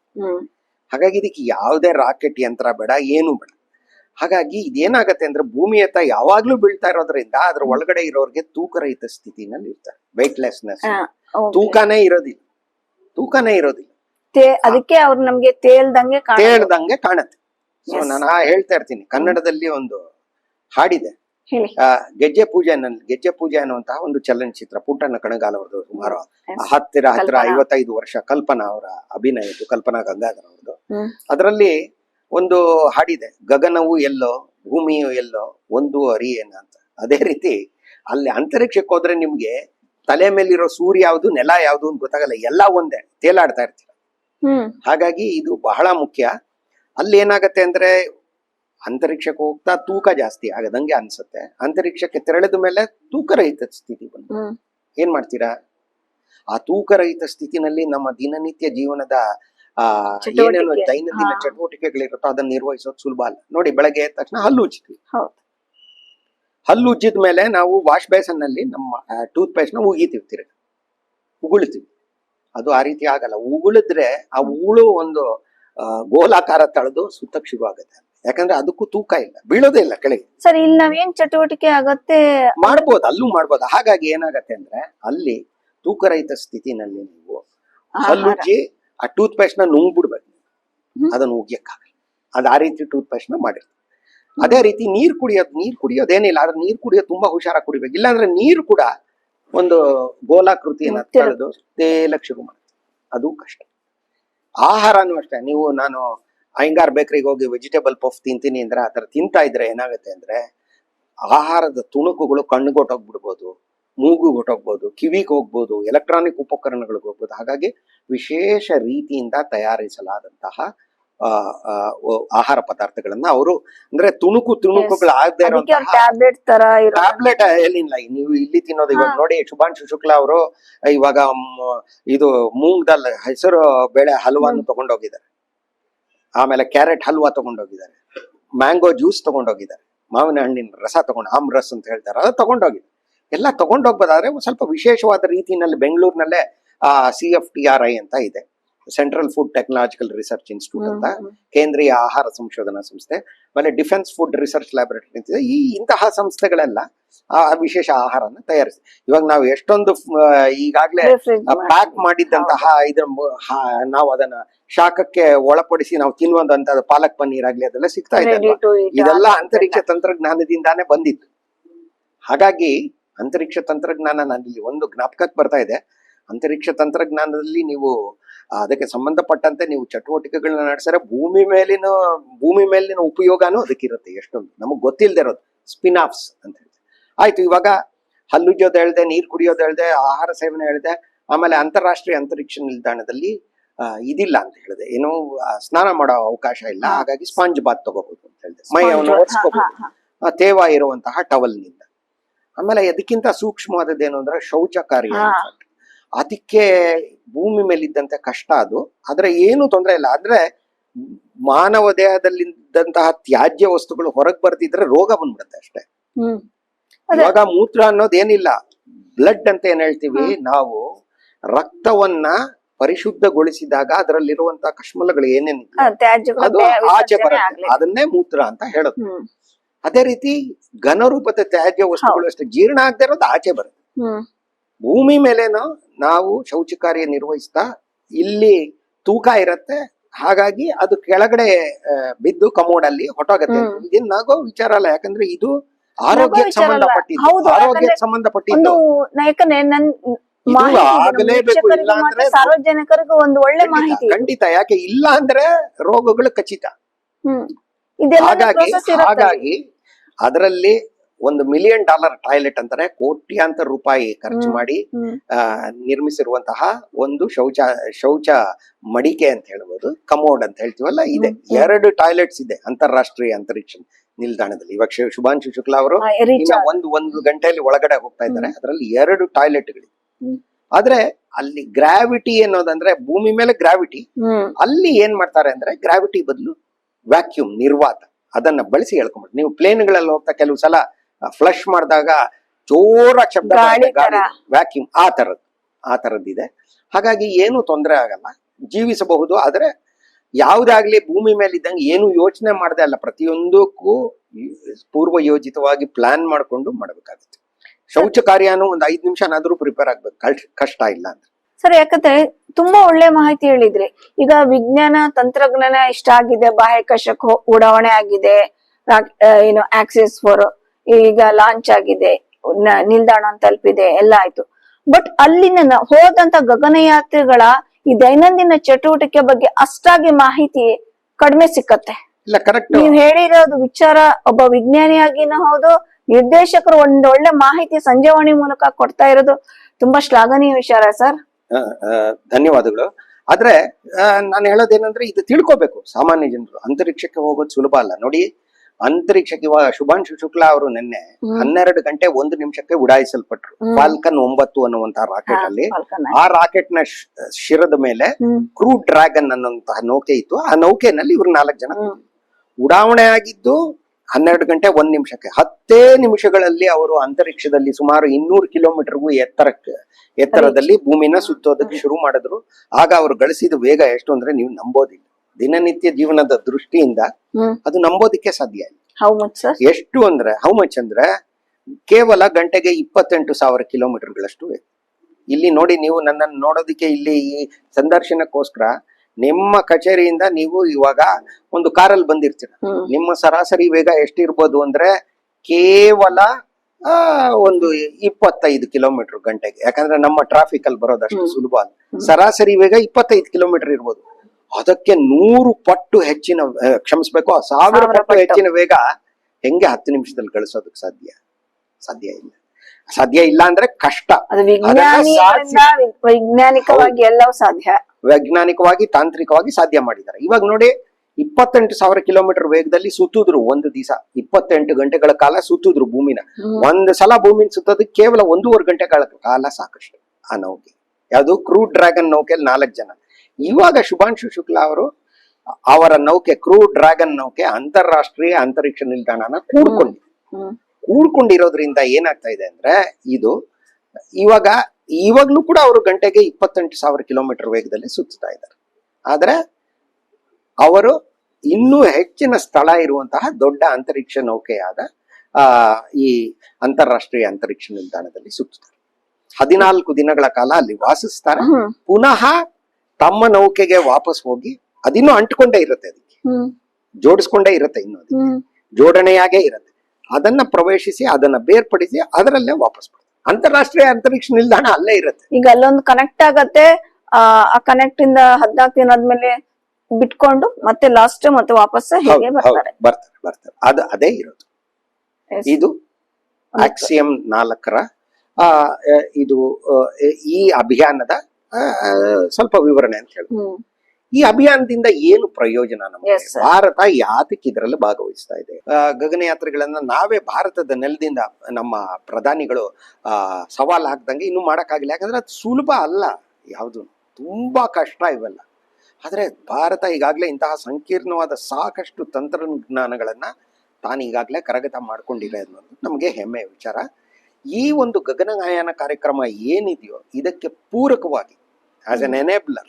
ಹಾಗಾಗಿ ಇದಕ್ಕೆ ಯಾವುದೇ ರಾಕೆಟ್ ಯಂತ್ರ ಬೇಡ ಏನು ಬೇಡ. ಹಾಗಾಗಿ ಇದೇನಾಗತ್ತೆ ಅಂದ್ರೆ ಭೂಮಿಯತ್ತ ಯಾವಾಗ್ಲೂ ಬೀಳ್ತಾ ಇರೋದ್ರಿಂದ ಅದ್ರ ಒಳಗಡೆ ಇರೋರ್ಗೆ ತೂಕರಹಿತ ಸ್ಥಿತಿನಲ್ಲಿ ಇರ್ತಾರೆ. ವೆಯ್ಟ್ಲೆಸ್ನೆಸ್ ತೂಕನೇ ಇರೋದಿಲ್ಲ. ತೂಕನೇ ಇರೋದಿಲ್ಲ. ಅದಕ್ಕೆ ಅವ್ರು ನಮ್ಗೆ ತೇಲ್ದಂಗೆ. ತೇಳ್ದಂಗೆ ಕಾಣತ್ತೆ. ಸೊ. ನಾನು ಆ ಹೇಳ್ತಾ ಇರ್ತೀನಿ. ಕನ್ನಡದಲ್ಲಿ ಒಂದು ಹಾಡಿದೆ. ಗೆಜ್ಜೆ ಪೂಜೆ ನನ್ನ ಗೆಜ್ಜೆ ಪೂಜೆ ಅನ್ನುವಂತಹ ಒಂದು ಚಲನಚಿತ್ರ ಪುಟ್ಟಣ್ಣ ಕಣಗಾಲ್ ಅವ್ರದ್ದು ಸುಮಾರು. ಹತ್ತಿರ ಹತ್ತಿರ ಐವತ್ತೈದು ವರ್ಷ ಕಲ್ಪನಾ ಅವರ ಅಭಿನಯದ್ದು ಕಲ್ಪನಾ ಗಂಗಾಧರ್ ಅವ್ರದ್ದು. ಅದರಲ್ಲಿ ಒಂದು ಹಾಡಿದೆ ಗಗನವು ಎಲ್ಲೋ ಭೂಮಿಯು ಎಲ್ಲೋ ಒಂದು ಅರಿಯೇನ ಅಂತ. ಅದೇ ರೀತಿ ಅಲ್ಲಿ ಅಂತರಿಕ್ಷಕ್ಕೆ ಹೋದ್ರೆ ನಿಮ್ಗೆ ತಲೆ ಮೇಲಿರೋ ಸೂರ್ಯ ಯಾವುದು ನೆಲ ಯಾವುದು ಅಂತ ಗೊತ್ತಾಗಲ್ಲ ಎಲ್ಲ ಒಂದೇ ತೇಲಾಡ್ತಾ ಇರ್ತೀರ. ಹಾಗಾಗಿ ಇದು ಬಹಳ ಮುಖ್ಯ. ಅಲ್ಲಿ ಏನಾಗತ್ತೆ ಅಂದ್ರೆ ಅಂತರಿಕ್ಷಕ್ಕೆ ಹೋಗ್ತಾ ತೂಕ ಜಾಸ್ತಿ ಆಗದಂಗೆ ಅನ್ಸುತ್ತೆ. ಅಂತರಿಕ್ಷಕ್ಕೆ ತೆರಳಿದ ಮೇಲೆ ತೂಕರಹಿತ ಸ್ಥಿತಿ ಬಂತು. ಏನ್ ಮಾಡ್ತೀರಾ? ಆ ತೂಕರಹಿತ ಸ್ಥಿತಿನಲ್ಲಿ ನಮ್ಮ ದಿನನಿತ್ಯ ಜೀವನದ ಆ. ಏನೇನು ದೈನಂದಿನ. ಚಟುವಟಿಕೆಗಳಿರುತ್ತೋ ಅದನ್ನ ನಿರ್ವಹಿಸೋದು ಸುಲಭ ಅಲ್ಲ. ನೋಡಿ ಬೆಳಗ್ಗೆ ಎದ್ದ ತಕ್ಷಣ ಹಲ್ಲು ಉಜ್ಜಿದ್ವಿ. ಹಲ್ಲು ಉಜ್ಜಿದ ಮೇಲೆ ನಾವು ವಾಶ್ ಬೇಸನ್ನಲ್ಲಿ ನಮ್ಮ ಟೂತ್ ಪೇಸ್ಟ್ನ ಉಗಿತೀವಿ ತಿರುಗಿ. ಉಗುಳ್ತೀವಿ. ಅದು ಆ ರೀತಿ ಆಗಲ್ಲ. ಉಗುಳಿದ್ರೆ ಆ ಉಗುಳು ಒಂದು ಗೋಲಾಕಾರ ತಳೆದು ಸುತ್ತ ಶುರು ಆಗುತ್ತೆ ಯಾಕಂದ್ರೆ ಅದಕ್ಕೂ ತೂಕ ಇಲ್ಲ. ಬೀಳೋದೇ ಇಲ್ಲ ಕೆಳಗೆ. ಸರ್ ಇಲ್ಲಿ ನಾವೇನ್ ಚಟುವಟಿಕೆ ಆಗತ್ತೆ ಮಾಡ್ಬೋದು ಅಲ್ಲೂ ಮಾಡ್ಬೋದು. ಹಾಗಾಗಿ ಏನಾಗತ್ತೆ ಅಂದ್ರೆ ಅಲ್ಲಿ ತೂಕರಹಿತ ಸ್ಥಿತಿನಲ್ಲಿ ನೀವು. ಹಲ್ಲುಜ್ಜಿ ಆ ಟೂತ್ ಪೇಸ್ಟ್ನ ನುಂಗ್ಬಿಡ್ಬೇಕು ಅದನ್ನು ಉಗಿಯಕ್ಕಾಗಲ್ಲ. ಅದು ಆ ರೀತಿ ಟೂತ್ ಪೇಸ್ಟ್ನ ಮಾಡಿರ್ತೀವಿ ಅದೇ ರೀತಿ ನೀರು ಕುಡಿಯೋದು ನೀರು ಕುಡಿಯೋದೇನಿಲ್ಲ ಆದ್ರೆ ನೀರು ಕುಡಿಯೋದು ತುಂಬಾ ಹುಷಾರಾಗಿ ಕುಡಿಬೇಕು. ಇಲ್ಲಾಂದ್ರೆ ನೀರು ಕೂಡ ಒಂದು ಗೋಲಾಕೃತಿಯನ್ನ ಮುತ್ತಿರು. ತಳೆದು ತೇಲಕ್ ಶುರು ಮಾಡುತ್ತೆ ಅದು ಕಷ್ಟ. ಆಹಾರನೂ ಅಷ್ಟೇ. ನೀವು ನಾನು ಅಯ್ಯಂಗಾರ್ ಬೇಕರಿಗೆ ಹೋಗಿ ವೆಜಿಟೇಬಲ್ ಪಫ್ ತಿಂತೀನಿ ಅಂದ್ರೆ ಆ ಥರ ತಿಂತಾ ಇದ್ರೆ ಏನಾಗುತ್ತೆ ಅಂದ್ರೆ ಆಹಾರದ ತುಣುಕುಗಳು ಕಣ್ಣಿಗೆ ಹೊಟ್ಟೋಗ್ಬಿಡ್ಬೋದು ಮೂಗು ಹೊಟ್ಟೋಗ್ಬೋದು ಕಿವಿಗೆ ಹೋಗ್ಬೋದು ಎಲೆಕ್ಟ್ರಾನಿಕ್ ಉಪಕರಣಗಳಿಗೆ ಹೋಗ್ಬೋದು. ಹಾಗಾಗಿ ವಿಶೇಷ ರೀತಿಯಿಂದ ತಯಾರಿಸಲಾದಂತಹ ಆಹಾರ ಪದಾರ್ಥಗಳನ್ನ ಅವರು ಅಂದ್ರೆ ತುಣುಕು ತುಣುಕುಗಳು ಆಗದೆ ಅದಕ್ಕೆ ಟ್ಯಾಬ್ಲೆಟ್ ತರ ಟ್ಯಾಬ್ಲೆಟ್ ನೀವು ಇಲ್ಲಿ ತಿನ್ನೋದು ಇವಾಗ ನೋಡಿ ಶುಭಾಂಶು ಶುಕ್ಲಾ ಅವರು ಇವಾಗ ಇದು ಮೂಂಗ್ ದಾಲ್ ಹೆಸರು ಬೇಳೆ ಹಲ್ವಾನು ತಗೊಂಡೋಗಿದ್ದಾರೆ. ಆಮೇಲೆ ಕ್ಯಾರೆಟ್ ಹಲ್ವಾ ತಗೊಂಡೋಗಿದ್ದಾರೆ. ಮ್ಯಾಂಗೋ ಜ್ಯೂಸ್ ತಗೊಂಡೋಗಿದ್ದಾರೆ. ಮಾವಿನ ಹಣ್ಣಿನ ರಸ ತಗೊಂಡು ಆಮ್ ರಸ್ ಅಂತ ಹೇಳ್ತಾರೆ. ಅದು ತಗೊಂಡೋಗಿದ್ದಾರೆ. ಎಲ್ಲ ತಗೊಂಡೋಗ್ಬೋದಾದ್ರೆ ಸ್ವಲ್ಪ ವಿಶೇಷವಾದ ರೀತಿಯಲ್ಲಿ ಬೆಂಗಳೂರಿನಲ್ಲೇ C F T R I ಅಂತ ಇದೆ. Central food technological research institute ಅಂತ ಕೇಂದ್ರೀಯ ಆಹಾರ ಸಂಶೋಧನಾ ಸಂಸ್ಥೆ ಆಮೇಲೆ ಡಿಫೆನ್ಸ್ ಫುಡ್ ರಿಸರ್ಚ್ ಲ್ಯಾಬೊರೇಟರಿ ಅಂತಿದೆ ಈ ಇಂತಹ ಸಂಸ್ಥೆಗಳೆಲ್ಲ ಆ ವಿಶೇಷ ಆಹಾರನ ತಯಾರಿಸಿ ಇವಾಗ ನಾವು ಎಷ್ಟೊಂದು ಈಗಾಗಲೇ ಪ್ಯಾಕ್ ಮಾಡಿದ್ದಂತಹ ಇದ್ರ ನಾವು ಅದನ್ನ ಶಾಖಕ್ಕೆ ಒಳಪಡಿಸಿ ನಾವು ತಿನ್ನುವಂತ ಪಾಲಕ್ ಪನ್ನೀರ್ ಆಗ್ಲಿ ಅದೆಲ್ಲ ಸಿಗ್ತಾ ಇದೆ ಇದೆಲ್ಲ ಅಂತರಿಕ್ಷ ತಂತ್ರಜ್ಞಾನದಿಂದಾನೇ ಬಂದಿತ್ತು ಹಾಗಾಗಿ ಅಂತರಿಕ್ಷ ತಂತ್ರಜ್ಞಾನ ನನಗೆ ಒಂದು ಜ್ಞಾಪಕಕ್ಕೆ ಬರ್ತಾ ಇದೆ. ಅಂತರಿಕ್ಷ ತಂತ್ರಜ್ಞಾನದಲ್ಲಿ ನೀವು ಅದಕ್ಕೆ ಸಂಬಂಧಪಟ್ಟಂತೆ ನೀವು ಚಟುವಟಿಕೆಗಳನ್ನ ನಡೆಸಿದ್ರೆ ಭೂಮಿ ಮೇಲಿನ ಭೂಮಿ ಮೇಲಿನ ಉಪಯೋಗನೂ ಅದಕ್ಕಿರುತ್ತೆ ಎಷ್ಟೊಂದು. ನಮಗೆ ಗೊತ್ತಿಲ್ಲದೆ ಇರೋದು. ಸ್ಪಿನ್ ಆಫ್ಸ್ ಅಂತ ಹೇಳ್ತಾರೆ. ಆಯ್ತು ಇವಾಗ ಹಲ್ಲುಜ್ಜೋದು ಹೇಳ್ದೆ ನೀರು ಕುಡಿಯೋದು ಹೇಳ್ದೆ ಆಹಾರ ಸೇವನೆ ಹೇಳ್ದೆ ಆಮೇಲೆ ಅಂತಾರಾಷ್ಟ್ರೀಯ ಅಂತರಿಕ್ಷ ನಿಲ್ದಾಣದಲ್ಲಿ ಇದಿಲ್ಲ ಅಂತ ಹೇಳಿದೆ. ಏನು ಸ್ನಾನ ಮಾಡೋ ಅವಕಾಶ ಇಲ್ಲ. ಹಾಗಾಗಿ ಸ್ಪಾಂಜ್ ಬಾತ್ ತಗೋಬಹುದು ಅಂತ ಹೇಳಿದೆ. ಮೈಯನ್ನು ಒರೆಸ್ಕೋಬಹುದು. ತೇವ ಇರುವಂತಹ ಟವಲ್ನಿಂದ. ಆಮೇಲೆ ಅದಕ್ಕಿಂತ ಸೂಕ್ಷ್ಮವಾದದ್ದು ಏನು ಅಂದ್ರೆ ಶೌಚಕಾರ್ಯ ಹಾ. ಅದಕ್ಕೆ ಭೂಮಿ ಮೇಲಿದ್ದಂತ ಕಷ್ಟ ಅದು. ಆದ್ರೆ ಏನು ತೊಂದರೆ ಇಲ್ಲ. ಆದ್ರೆ ಮಾನವ ದೇಹದಲ್ಲಿದ್ದಂತಹ ತ್ಯಾಜ್ಯ ವಸ್ತುಗಳು ಹೊರಗೆ ಬರ್ತಿದ್ರೆ ರೋಗ ಬಂದ್ಬಿಡುತ್ತೆ ಅಷ್ಟೇ. ಇವಾಗ ಮೂತ್ರ ಅನ್ನೋದೇನಿಲ್ಲ ಬ್ಲಡ್ ಅಂತ ಏನ್ ಹೇಳ್ತೀವಿ? ನಾವು ರಕ್ತವನ್ನ ಪರಿಶುದ್ಧಗೊಳಿಸಿದಾಗ ಅದರಲ್ಲಿರುವಂತಹ ಕಶ್ಮಲಗಳು ಏನೇನು ಅದು ಆಚೆ ಬರುತ್ತೆ. ಅದನ್ನೇ ಮೂತ್ರ ಅಂತ ಹೇಳೋದು ಅದೇ ರೀತಿ ಘನರೂಪದ ತ್ಯಾಜ್ಯ ವಸ್ತುಗಳು ಅಷ್ಟೇ. ಜೀರ್ಣ ಆಗದೆ ಇರೋದು ಆಚೆ ಬರುತ್ತೆ. ಭೂಮಿ ಮೇಲೇನೋ ನಾವು ಶೌಚ ಕಾರ್ಯ ನಿರ್ವಹಿಸ್ತಾ ಇಲ್ಲಿ ತೂಕ ಇರತ್ತೆ. ಹಾಗಾಗಿ ಅದು ಕೆಳಗಡೆ ಬಿದ್ದು ಕಮೋಡಲ್ಲಿ ಹೊಟ್ಟೋಗತ್ತೆ ಹ್ಮ್. ಇದು ವಿಚಾರ ಅಲ್ಲ. ಯಾಕಂದ್ರೆ ಇದು ಆರೋಗ್ಯ ಸಂಬಂಧಪಟ್ಟಿದ್ದು. ಆರೋಗ್ಯ ಆರೋಗ್ಯಕ್ಕೆ ಸಂಬಂಧಪಟ್ಟಿದ್ದು. ಒಂದು ಯಾಕಂದ್ರೆ ನನ್ ಸಾರ್ವಜನಿಕರಿಗೂ ಒಳ್ಳೆ ಖಂಡಿತ, ಮಾಹಿತಿ ಖಂಡಿತ. ಯಾಕೆ ಇಲ್ಲ ಅಂದ್ರೆ ರೋಗಗಳು ಖಚಿತ. ಹಾಗಾಗಿ ಹಾಗಾಗಿ ಅದರಲ್ಲಿ ಒಂದು ಮಿಲಿಯನ್ ಡಾಲರ್ ಟಾಯ್ಲೆಟ್ ಅಂತಾರೆ ಕೋಟ್ಯಾಂತರ ರೂಪಾಯಿ ಖರ್ಚು ಮಾಡಿ ನಿರ್ಮಿಸಿರುವಂತಹ ಒಂದು ಶೌಚ ಶೌಚ ಮಡಿಕೆ ಅಂತ ಹೇಳ್ಬೋದು ಕಮೋಡ್ ಅಂತ ಹೇಳ್ತೀವಲ್ಲ ಇದೆ. ಎರಡು ಟಾಯ್ಲೆಟ್ಸ್ ಇದೆ ಅಂತಾರಾಷ್ಟ್ರೀಯ ಅಂತರಿಕ್ಷ ನಿಲ್ದಾಣದಲ್ಲಿ. ಇವಾಗ ಶುಭಾಂಶು ಶುಕ್ಲಾ ಅವರು ಒಂದು ಒಂದು ಗಂಟೆಯಲ್ಲಿ ಒಳಗಡೆ ಹೋಗ್ತಾ ಇದ್ದಾರೆ. ಅದರಲ್ಲಿ ಎರಡು ಟಾಯ್ಲೆಟ್ಗಳಿವೆ. ಆದ್ರೆ ಅಲ್ಲಿ ಗ್ರಾವಿಟಿ ಅನ್ನೋದಂದ್ರೆ ಭೂಮಿ ಮೇಲೆ ಗ್ರಾವಿಟಿ. ಅಲ್ಲಿ ಏನ್ ಮಾಡ್ತಾರೆ ಅಂದ್ರೆ ಗ್ರಾವಿಟಿ ಬದಲು ವ್ಯಾಕ್ಯೂಮ್ ನಿರ್ವಾತ ಅದನ್ನ ಬಳಸಿ ಹೇಳ್ಕೊಂಡ್ಬಿಟ್ಟು. ನೀವು ಪ್ಲೇನ್ಗಳಲ್ಲಿ ಹೋಗ್ತಾ ಕೆಲವು ಸಲ ಫ್ಲಶ್ ಮಾಡಿದಾಗ ಜೋರಾಗಿ ಶಬ್ದ. ವ್ಯಾಕ್ಯೂಮ್ ಆ ತರದ್ದು ಆ ತರದ್ದಿದೆ. ಹಾಗಾಗಿ ಏನು ತೊಂದರೆ ಆಗಲ್ಲ ಜೀವಿಸಬಹುದು ಆದ್ರೆ ಯಾವ್ದಾಗ್ಲಿ ಭೂಮಿ ಮೇಲೆ ಇದ್ದಂಗೆ ಏನು ಯೋಚನೆ ಮಾಡದೆ ಅಲ್ಲ ಪ್ರತಿಯೊಂದಕ್ಕೂ ಪೂರ್ವ ಯೋಜಿತವಾಗಿ ಪ್ಲಾನ್ ಮಾಡ್ಕೊಂಡು ಮಾಡಬೇಕಾಗುತ್ತೆ. ಶೌಚ ಕಾರ್ಯನೂ ಒಂದು ಐದ್ ನಿಮಿಷನಾದ್ರೂ ಪ್ರಿಪೇರ್ ಆಗ್ಬೇಕು ಕಷ್ಟ ಇಲ್ಲ ಅಂತ ಸರ್ ಯಾಕಂದ್ರೆ ತುಂಬಾ ಒಳ್ಳೆ ಮಾಹಿತಿ ಹೇಳಿದ್ರಿ. ಈಗ ವಿಜ್ಞಾನ ತಂತ್ರಜ್ಞಾನ ಇಷ್ಟ ಆಗಿದೆ ಬಾಹ್ಯಾಕಾಶಕ್ಕೆ ಉಡಾವಣೆ ಆಗಿದೆ ಏನು ಆಕ್ಸಿಸ್ ಫೋರ್ ಈಗ ಲಾಂಚ್ ಆಗಿದೆ ನಿಲ್ದಾಣ ತಲುಪಿದೆ ಎಲ್ಲ ಆಯ್ತು. ಬಟ್ ಅಲ್ಲಿನ ಹೋದಂತ ಗಗನಯಾತ್ರಿಗಳ ಈ ದೈನಂದಿನ ಚಟುವಟಿಕೆ ಬಗ್ಗೆ ಅಷ್ಟಾಗಿ ಮಾಹಿತಿ ಕಡಿಮೆ ಸಿಕ್ಕತ್ತೆ. ನೀವು ಕರೆಕ್ಟ್ ನೀವ್ ಹೇಳಿರೋದು ವಿಚಾರ ಒಬ್ಬ ವಿಜ್ಞಾನಿಯಾಗಿನ ಹೌದು ನಿರ್ದೇಶಕರು ಒಂದ್ ಒಳ್ಳೆ ಮಾಹಿತಿ ಸಂಜೆವಾಣಿ ಮೂಲಕ ಕೊಡ್ತಾ ಇರೋದು ತುಂಬಾ ಶ್ಲಾಘನೀಯ ವಿಚಾರ ಸರ್. ಧನ್ಯವಾದಗಳು. ಆದ್ರೆ ನಾನು ಹೇಳೋದೇನಂದ್ರೆ ಇದು ತಿಳ್ಕೊಬೇಕು ಸಾಮಾನ್ಯ ಜನರು. ಅಂತರಿಕ್ಷಕ್ಕೆ ಹೋಗೋದು ಸುಲಭ ಅಲ್ಲ. ನೋಡಿ ಅಂತರಿಕ್ಷಕ್ಕೆ ಇವಾಗ ಶುಭಾಂಶು ಶುಕ್ಲಾ ಅವರು ನಿನ್ನೆ. ಹನ್ನೆರಡು ಗಂಟೆ ಒಂದು ನಿಮಿಷಕ್ಕೆ ಉಡಾಯಿಸಲ್ಪಟ್ರು. ಫಾಲ್ಕನ್ ಒಂಬತ್ತು ಅನ್ನುವಂತಹ ರಾಕೆಟ್ ಅಲ್ಲಿ. ಆ ರಾಕೆಟ್ನ ಶಿರದ ಮೇಲೆ ಕ್ರೂ ಡ್ರ್ಯಾಗನ್ ಅನ್ನುವಂತಹ ನೌಕೆ ಇತ್ತು. ಆ ನೌಕೆನಲ್ಲಿ ಇವ್ರು ನಾಲ್ಕು ಜನ. ಉಡಾವಣೆ ಆಗಿದ್ದು ಹನ್ನೆರಡು ಗಂಟೆ ಒಂದ್ ನಿಮಿಷಕ್ಕೆ. ಹತ್ತೇ ನಿಮಿಷಗಳಲ್ಲಿ ಅವರು ಅಂತರಿಕ್ಷದಲ್ಲಿ ಸುಮಾರು ಇನ್ನೂರು ಕಿಲೋಮೀಟರ್ಗೂ ಎತ್ತರಕ್ಕೆ ಎತ್ತರದಲ್ಲಿ ಭೂಮಿನ ಸುತ್ತೋದಕ್ಕೆ ಶುರು ಮಾಡಿದ್ರು. ಆಗ ಅವರು ಗಳಿಸಿದ ವೇಗ ಎಷ್ಟು ಅಂದ್ರೆ ನೀವು ನಂಬೋದಿಲ್ಲ. ದಿನನಿತ್ಯ ಜೀವನದ ದೃಷ್ಟಿಯಿಂದ ಅದು ನಂಬೋದಿಕ್ಕೆ ಸಾಧ್ಯ ಎಷ್ಟು ಅಂದ್ರೆ ಹೌ ಮಚ್ ಅಂದ್ರೆ ಕೇವಲ ಗಂಟೆಗೆ ಇಪ್ಪತ್ತೆಂಟು ಸಾವಿರ ಕಿಲೋಮೀಟರ್ಗಳಷ್ಟು. ಇಲ್ಲಿ ನೋಡಿ ನೀವು ನನ್ನನ್ನು ನೋಡೋದಿಕ್ಕೆ ಇಲ್ಲಿ ಈ ಸಂದರ್ಶನಕ್ಕೋಸ್ಕರ ನಿಮ್ಮ ಕಚೇರಿಯಿಂದ ನೀವು ಇವಾಗ ಒಂದು ಕಾರಲ್ಲಿ ಬಂದಿರ್ತೀರ. ನಿಮ್ಮ ಸರಾಸರಿ ವೇಗ ಎಷ್ಟಿರ್ಬೋದು ಅಂದ್ರೆ ಕೇವಲ ಆ, ಒಂದು ಇಪ್ಪತ್ತೈದು ಕಿಲೋಮೀಟರ್ ಗಂಟೆಗೆ. ಯಾಕಂದ್ರೆ ನಮ್ಮ ಟ್ರಾಫಿಕ್ ಅಲ್ಲಿ ಬರೋದಷ್ಟು. ಸುಲಭ ಅಲ್ಲ. ಸರಾಸರಿ ವೇಗ ಇಪ್ಪತ್ತೈದು ಕಿಲೋಮೀಟರ್ ಇರ್ಬೋದು. ಅದಕ್ಕೆ ನೂರು ಪಟ್ಟು ಹೆಚ್ಚಿನ ಕ್ಷಮಿಸ್ಬೇಕು. ಸಾವಿರ ಪಟ್ಟು. ಹೆಚ್ಚಿನ ವೇಗ ಹೆಂಗೆ ಹತ್ತು ನಿಮಿಷದಲ್ಲಿ ಗಳಿಸೋದಕ್ಕೆ ಸಾಧ್ಯ? ಸಾಧ್ಯ ಇಲ್ಲ. ಸಾಧ್ಯ ಇಲ್ಲ ಅಂದ್ರೆ ಕಷ್ಟ. ವೈಜ್ಞಾನಿಕವಾಗಿ ಎಲ್ಲವೂ ಸಾಧ್ಯ. ವೈಜ್ಞಾನಿಕವಾಗಿ ತಾಂತ್ರಿಕವಾಗಿ ಸಾಧ್ಯ ಮಾಡಿದ್ದಾರೆ. ಇವಾಗ ನೋಡಿ ಇಪ್ಪತ್ತೆಂಟು ಸಾವಿರ ಕಿಲೋಮೀಟರ್ ವೇಗದಲ್ಲಿ ಸುತ್ತಿದ್ರು ಒಂದು ದಿವಸ. ಇಪ್ಪತ್ತೆಂಟು ಗಂಟೆಗಳ ಕಾಲ ಸುತ್ತಿದ್ರು ಭೂಮಿನ. ಒಂದ್ ಒಂದು ಸಲ ಭೂಮಿನ ಸುತ್ತೋದಕ್ಕೆ ಕೇವಲ ಒಂದೂವರೆ ಗಂಟೆಗಳ ಕಾಲ ಸಾಕಷ್ಟು ಆ ನೌಕೆ. ಯಾವುದು? ಕ್ರೂ ಡ್ರ್ಯಾಗನ್ ನೌಕೆಯಲ್ಲಿ ನಾಲ್ಕು ಜನ. ಇವಾಗ ಶುಭಾಂಶು ಶುಕ್ಲಾ ಅವರು ಅವರ ನೌಕೆ ಕ್ರೂ ಡ್ರ್ಯಾಗನ್ ನೌಕೆ ಅಂತಾರಾಷ್ಟ್ರೀಯ ಅಂತರಿಕ್ಷ ನಿಲ್ದಾಣನ ಕೂಡ್ಕೊಂಡು ಕೂಡ್ಕೊಂಡಿರೋದ್ರಿಂದ ಏನಾಗ್ತಾ ಇದೆ ಅಂದ್ರೆ ಇದು ಇವಾಗ ಇವಾಗ್ಲೂ ಕೂಡ ಅವರು ಗಂಟೆಗೆ ಇಪ್ಪತ್ತೆಂಟು ಸಾವಿರ ಕಿಲೋಮೀಟರ್ ವೇಗದಲ್ಲಿ ಸುತ್ತಾ ಇದ್ದಾರೆ. ಆದ್ರೆ ಅವರು ಇನ್ನೂ ಹೆಚ್ಚಿನ ಸ್ಥಳ ಇರುವಂತಹ ದೊಡ್ಡ ಅಂತರಿಕ್ಷ ನೌಕೆಯಾದ ಆ ಈ ಅಂತಾರಾಷ್ಟ್ರೀಯ ಅಂತರಿಕ್ಷ ನಿಲ್ದಾಣದಲ್ಲಿ ಸುತ್ತಾರೆ ಹದಿನಾಲ್ಕು ದಿನಗಳ ಕಾಲ ಅಲ್ಲಿ ವಾಸಿಸ್ತಾರೆ. ಪುನಃ ತಮ್ಮ ನೌಕೆಗೆ ವಾಪಸ್ ಹೋಗಿ ಅದಿನ್ನೂ ಅಂಟ್ಕೊಂಡೇ ಇರುತ್ತೆ ಅದಕ್ಕೆ. ಜೋಡಿಸ್ಕೊಂಡೇ ಇರುತ್ತೆ ಇನ್ನು ಅದಕ್ಕೆ ಜೋಡಣೆಯಾಗೇ ಇರುತ್ತೆ. ಅದನ್ನ ಪ್ರವೇಶಿಸಿ ಅದನ್ನ ಬೇರ್ಪಡಿಸಿ ಅದರಲ್ಲೇ ವಾಪಸ್ ಬರುತ್ತೆ. ಅಂತಾರಾಷ್ಟ್ರೀಯ ಅಂತರಿಕ್ಷ ನಿಲ್ದಾಣ ಅಲ್ಲೇ ಇರುತ್ತೆ. ಈಗ ಅಲ್ಲೊಂದು ಕನೆಕ್ಟ್ ಆಗತ್ತೆ ಆ ಕನೆಕ್ಟ್ ಇಂದ ಹದ್ನಾಲ್ಕು ದಿನ ಆದ್ಮೇಲೆ ಬಿಟ್ಕೊಂಡು ಮತ್ತೆ ಲಾಸ್ಟ್ ಮತ್ತೆ ವಾಪಸ್ ಬರ್ತಾರೆ. ಬರ್ತಾರೆ ಅದು ಅದೇ ಇರೋದು. ಇದು ಆಕ್ಸಿಯಂ ನಾಲ್ಕರ ಇದು ಈ ಅಭಿಯಾನದ ಸ್ವಲ್ಪ ವಿವರಣೆ ಅಂತ ಹೇಳಿ ಈ ಅಭಿಯಾನದಿಂದ ಏನು ಪ್ರಯೋಜನ ನಮಗೆ. ಭಾರತ ಯಾತಕ್ಕೆ ಇದರಲ್ಲಿ ಭಾಗವಹಿಸ್ತಾ ಇದೆ. ಗಗನಯಾತ್ರೆಗಳನ್ನ ನಾವೇ ಭಾರತದ ನೆಲದಿಂದ ನಮ್ಮ ಪ್ರಧಾನಿಗಳು ಆ ಸವಾಲು ಹಾಕ್ದಂಗೆ ಇನ್ನೂ ಮಾಡಕ್ಕಾಗಿಲ್ಲ. ಯಾಕಂದ್ರೆ ಅದು ಸುಲಭ ಅಲ್ಲ. ಯಾವುದು ತುಂಬಾ ಕಷ್ಟ ಇವೆಲ್ಲ. ಆದರೆ ಭಾರತ ಈಗಾಗಲೇ ಇಂತಹ ಸಂಕೀರ್ಣವಾದ ಸಾಕಷ್ಟು ತಂತ್ರಜ್ಞಾನಗಳನ್ನ ತಾನು ಈಗಾಗಲೇ ಕರಗತ ಮಾಡ್ಕೊಂಡಿದೆ ಅನ್ನೋದು ನಮಗೆ ಹೆಮ್ಮೆಯ ವಿಚಾರ. ಈ ಒಂದು ಗಗನಯಾನ ಕಾರ್ಯಕ್ರಮ ಏನಿದೆಯೋ ಇದಕ್ಕೆ ಪೂರಕವಾಗಿ ಆಸ್ ಎನ್ ಎನೇಬ್ಲರ್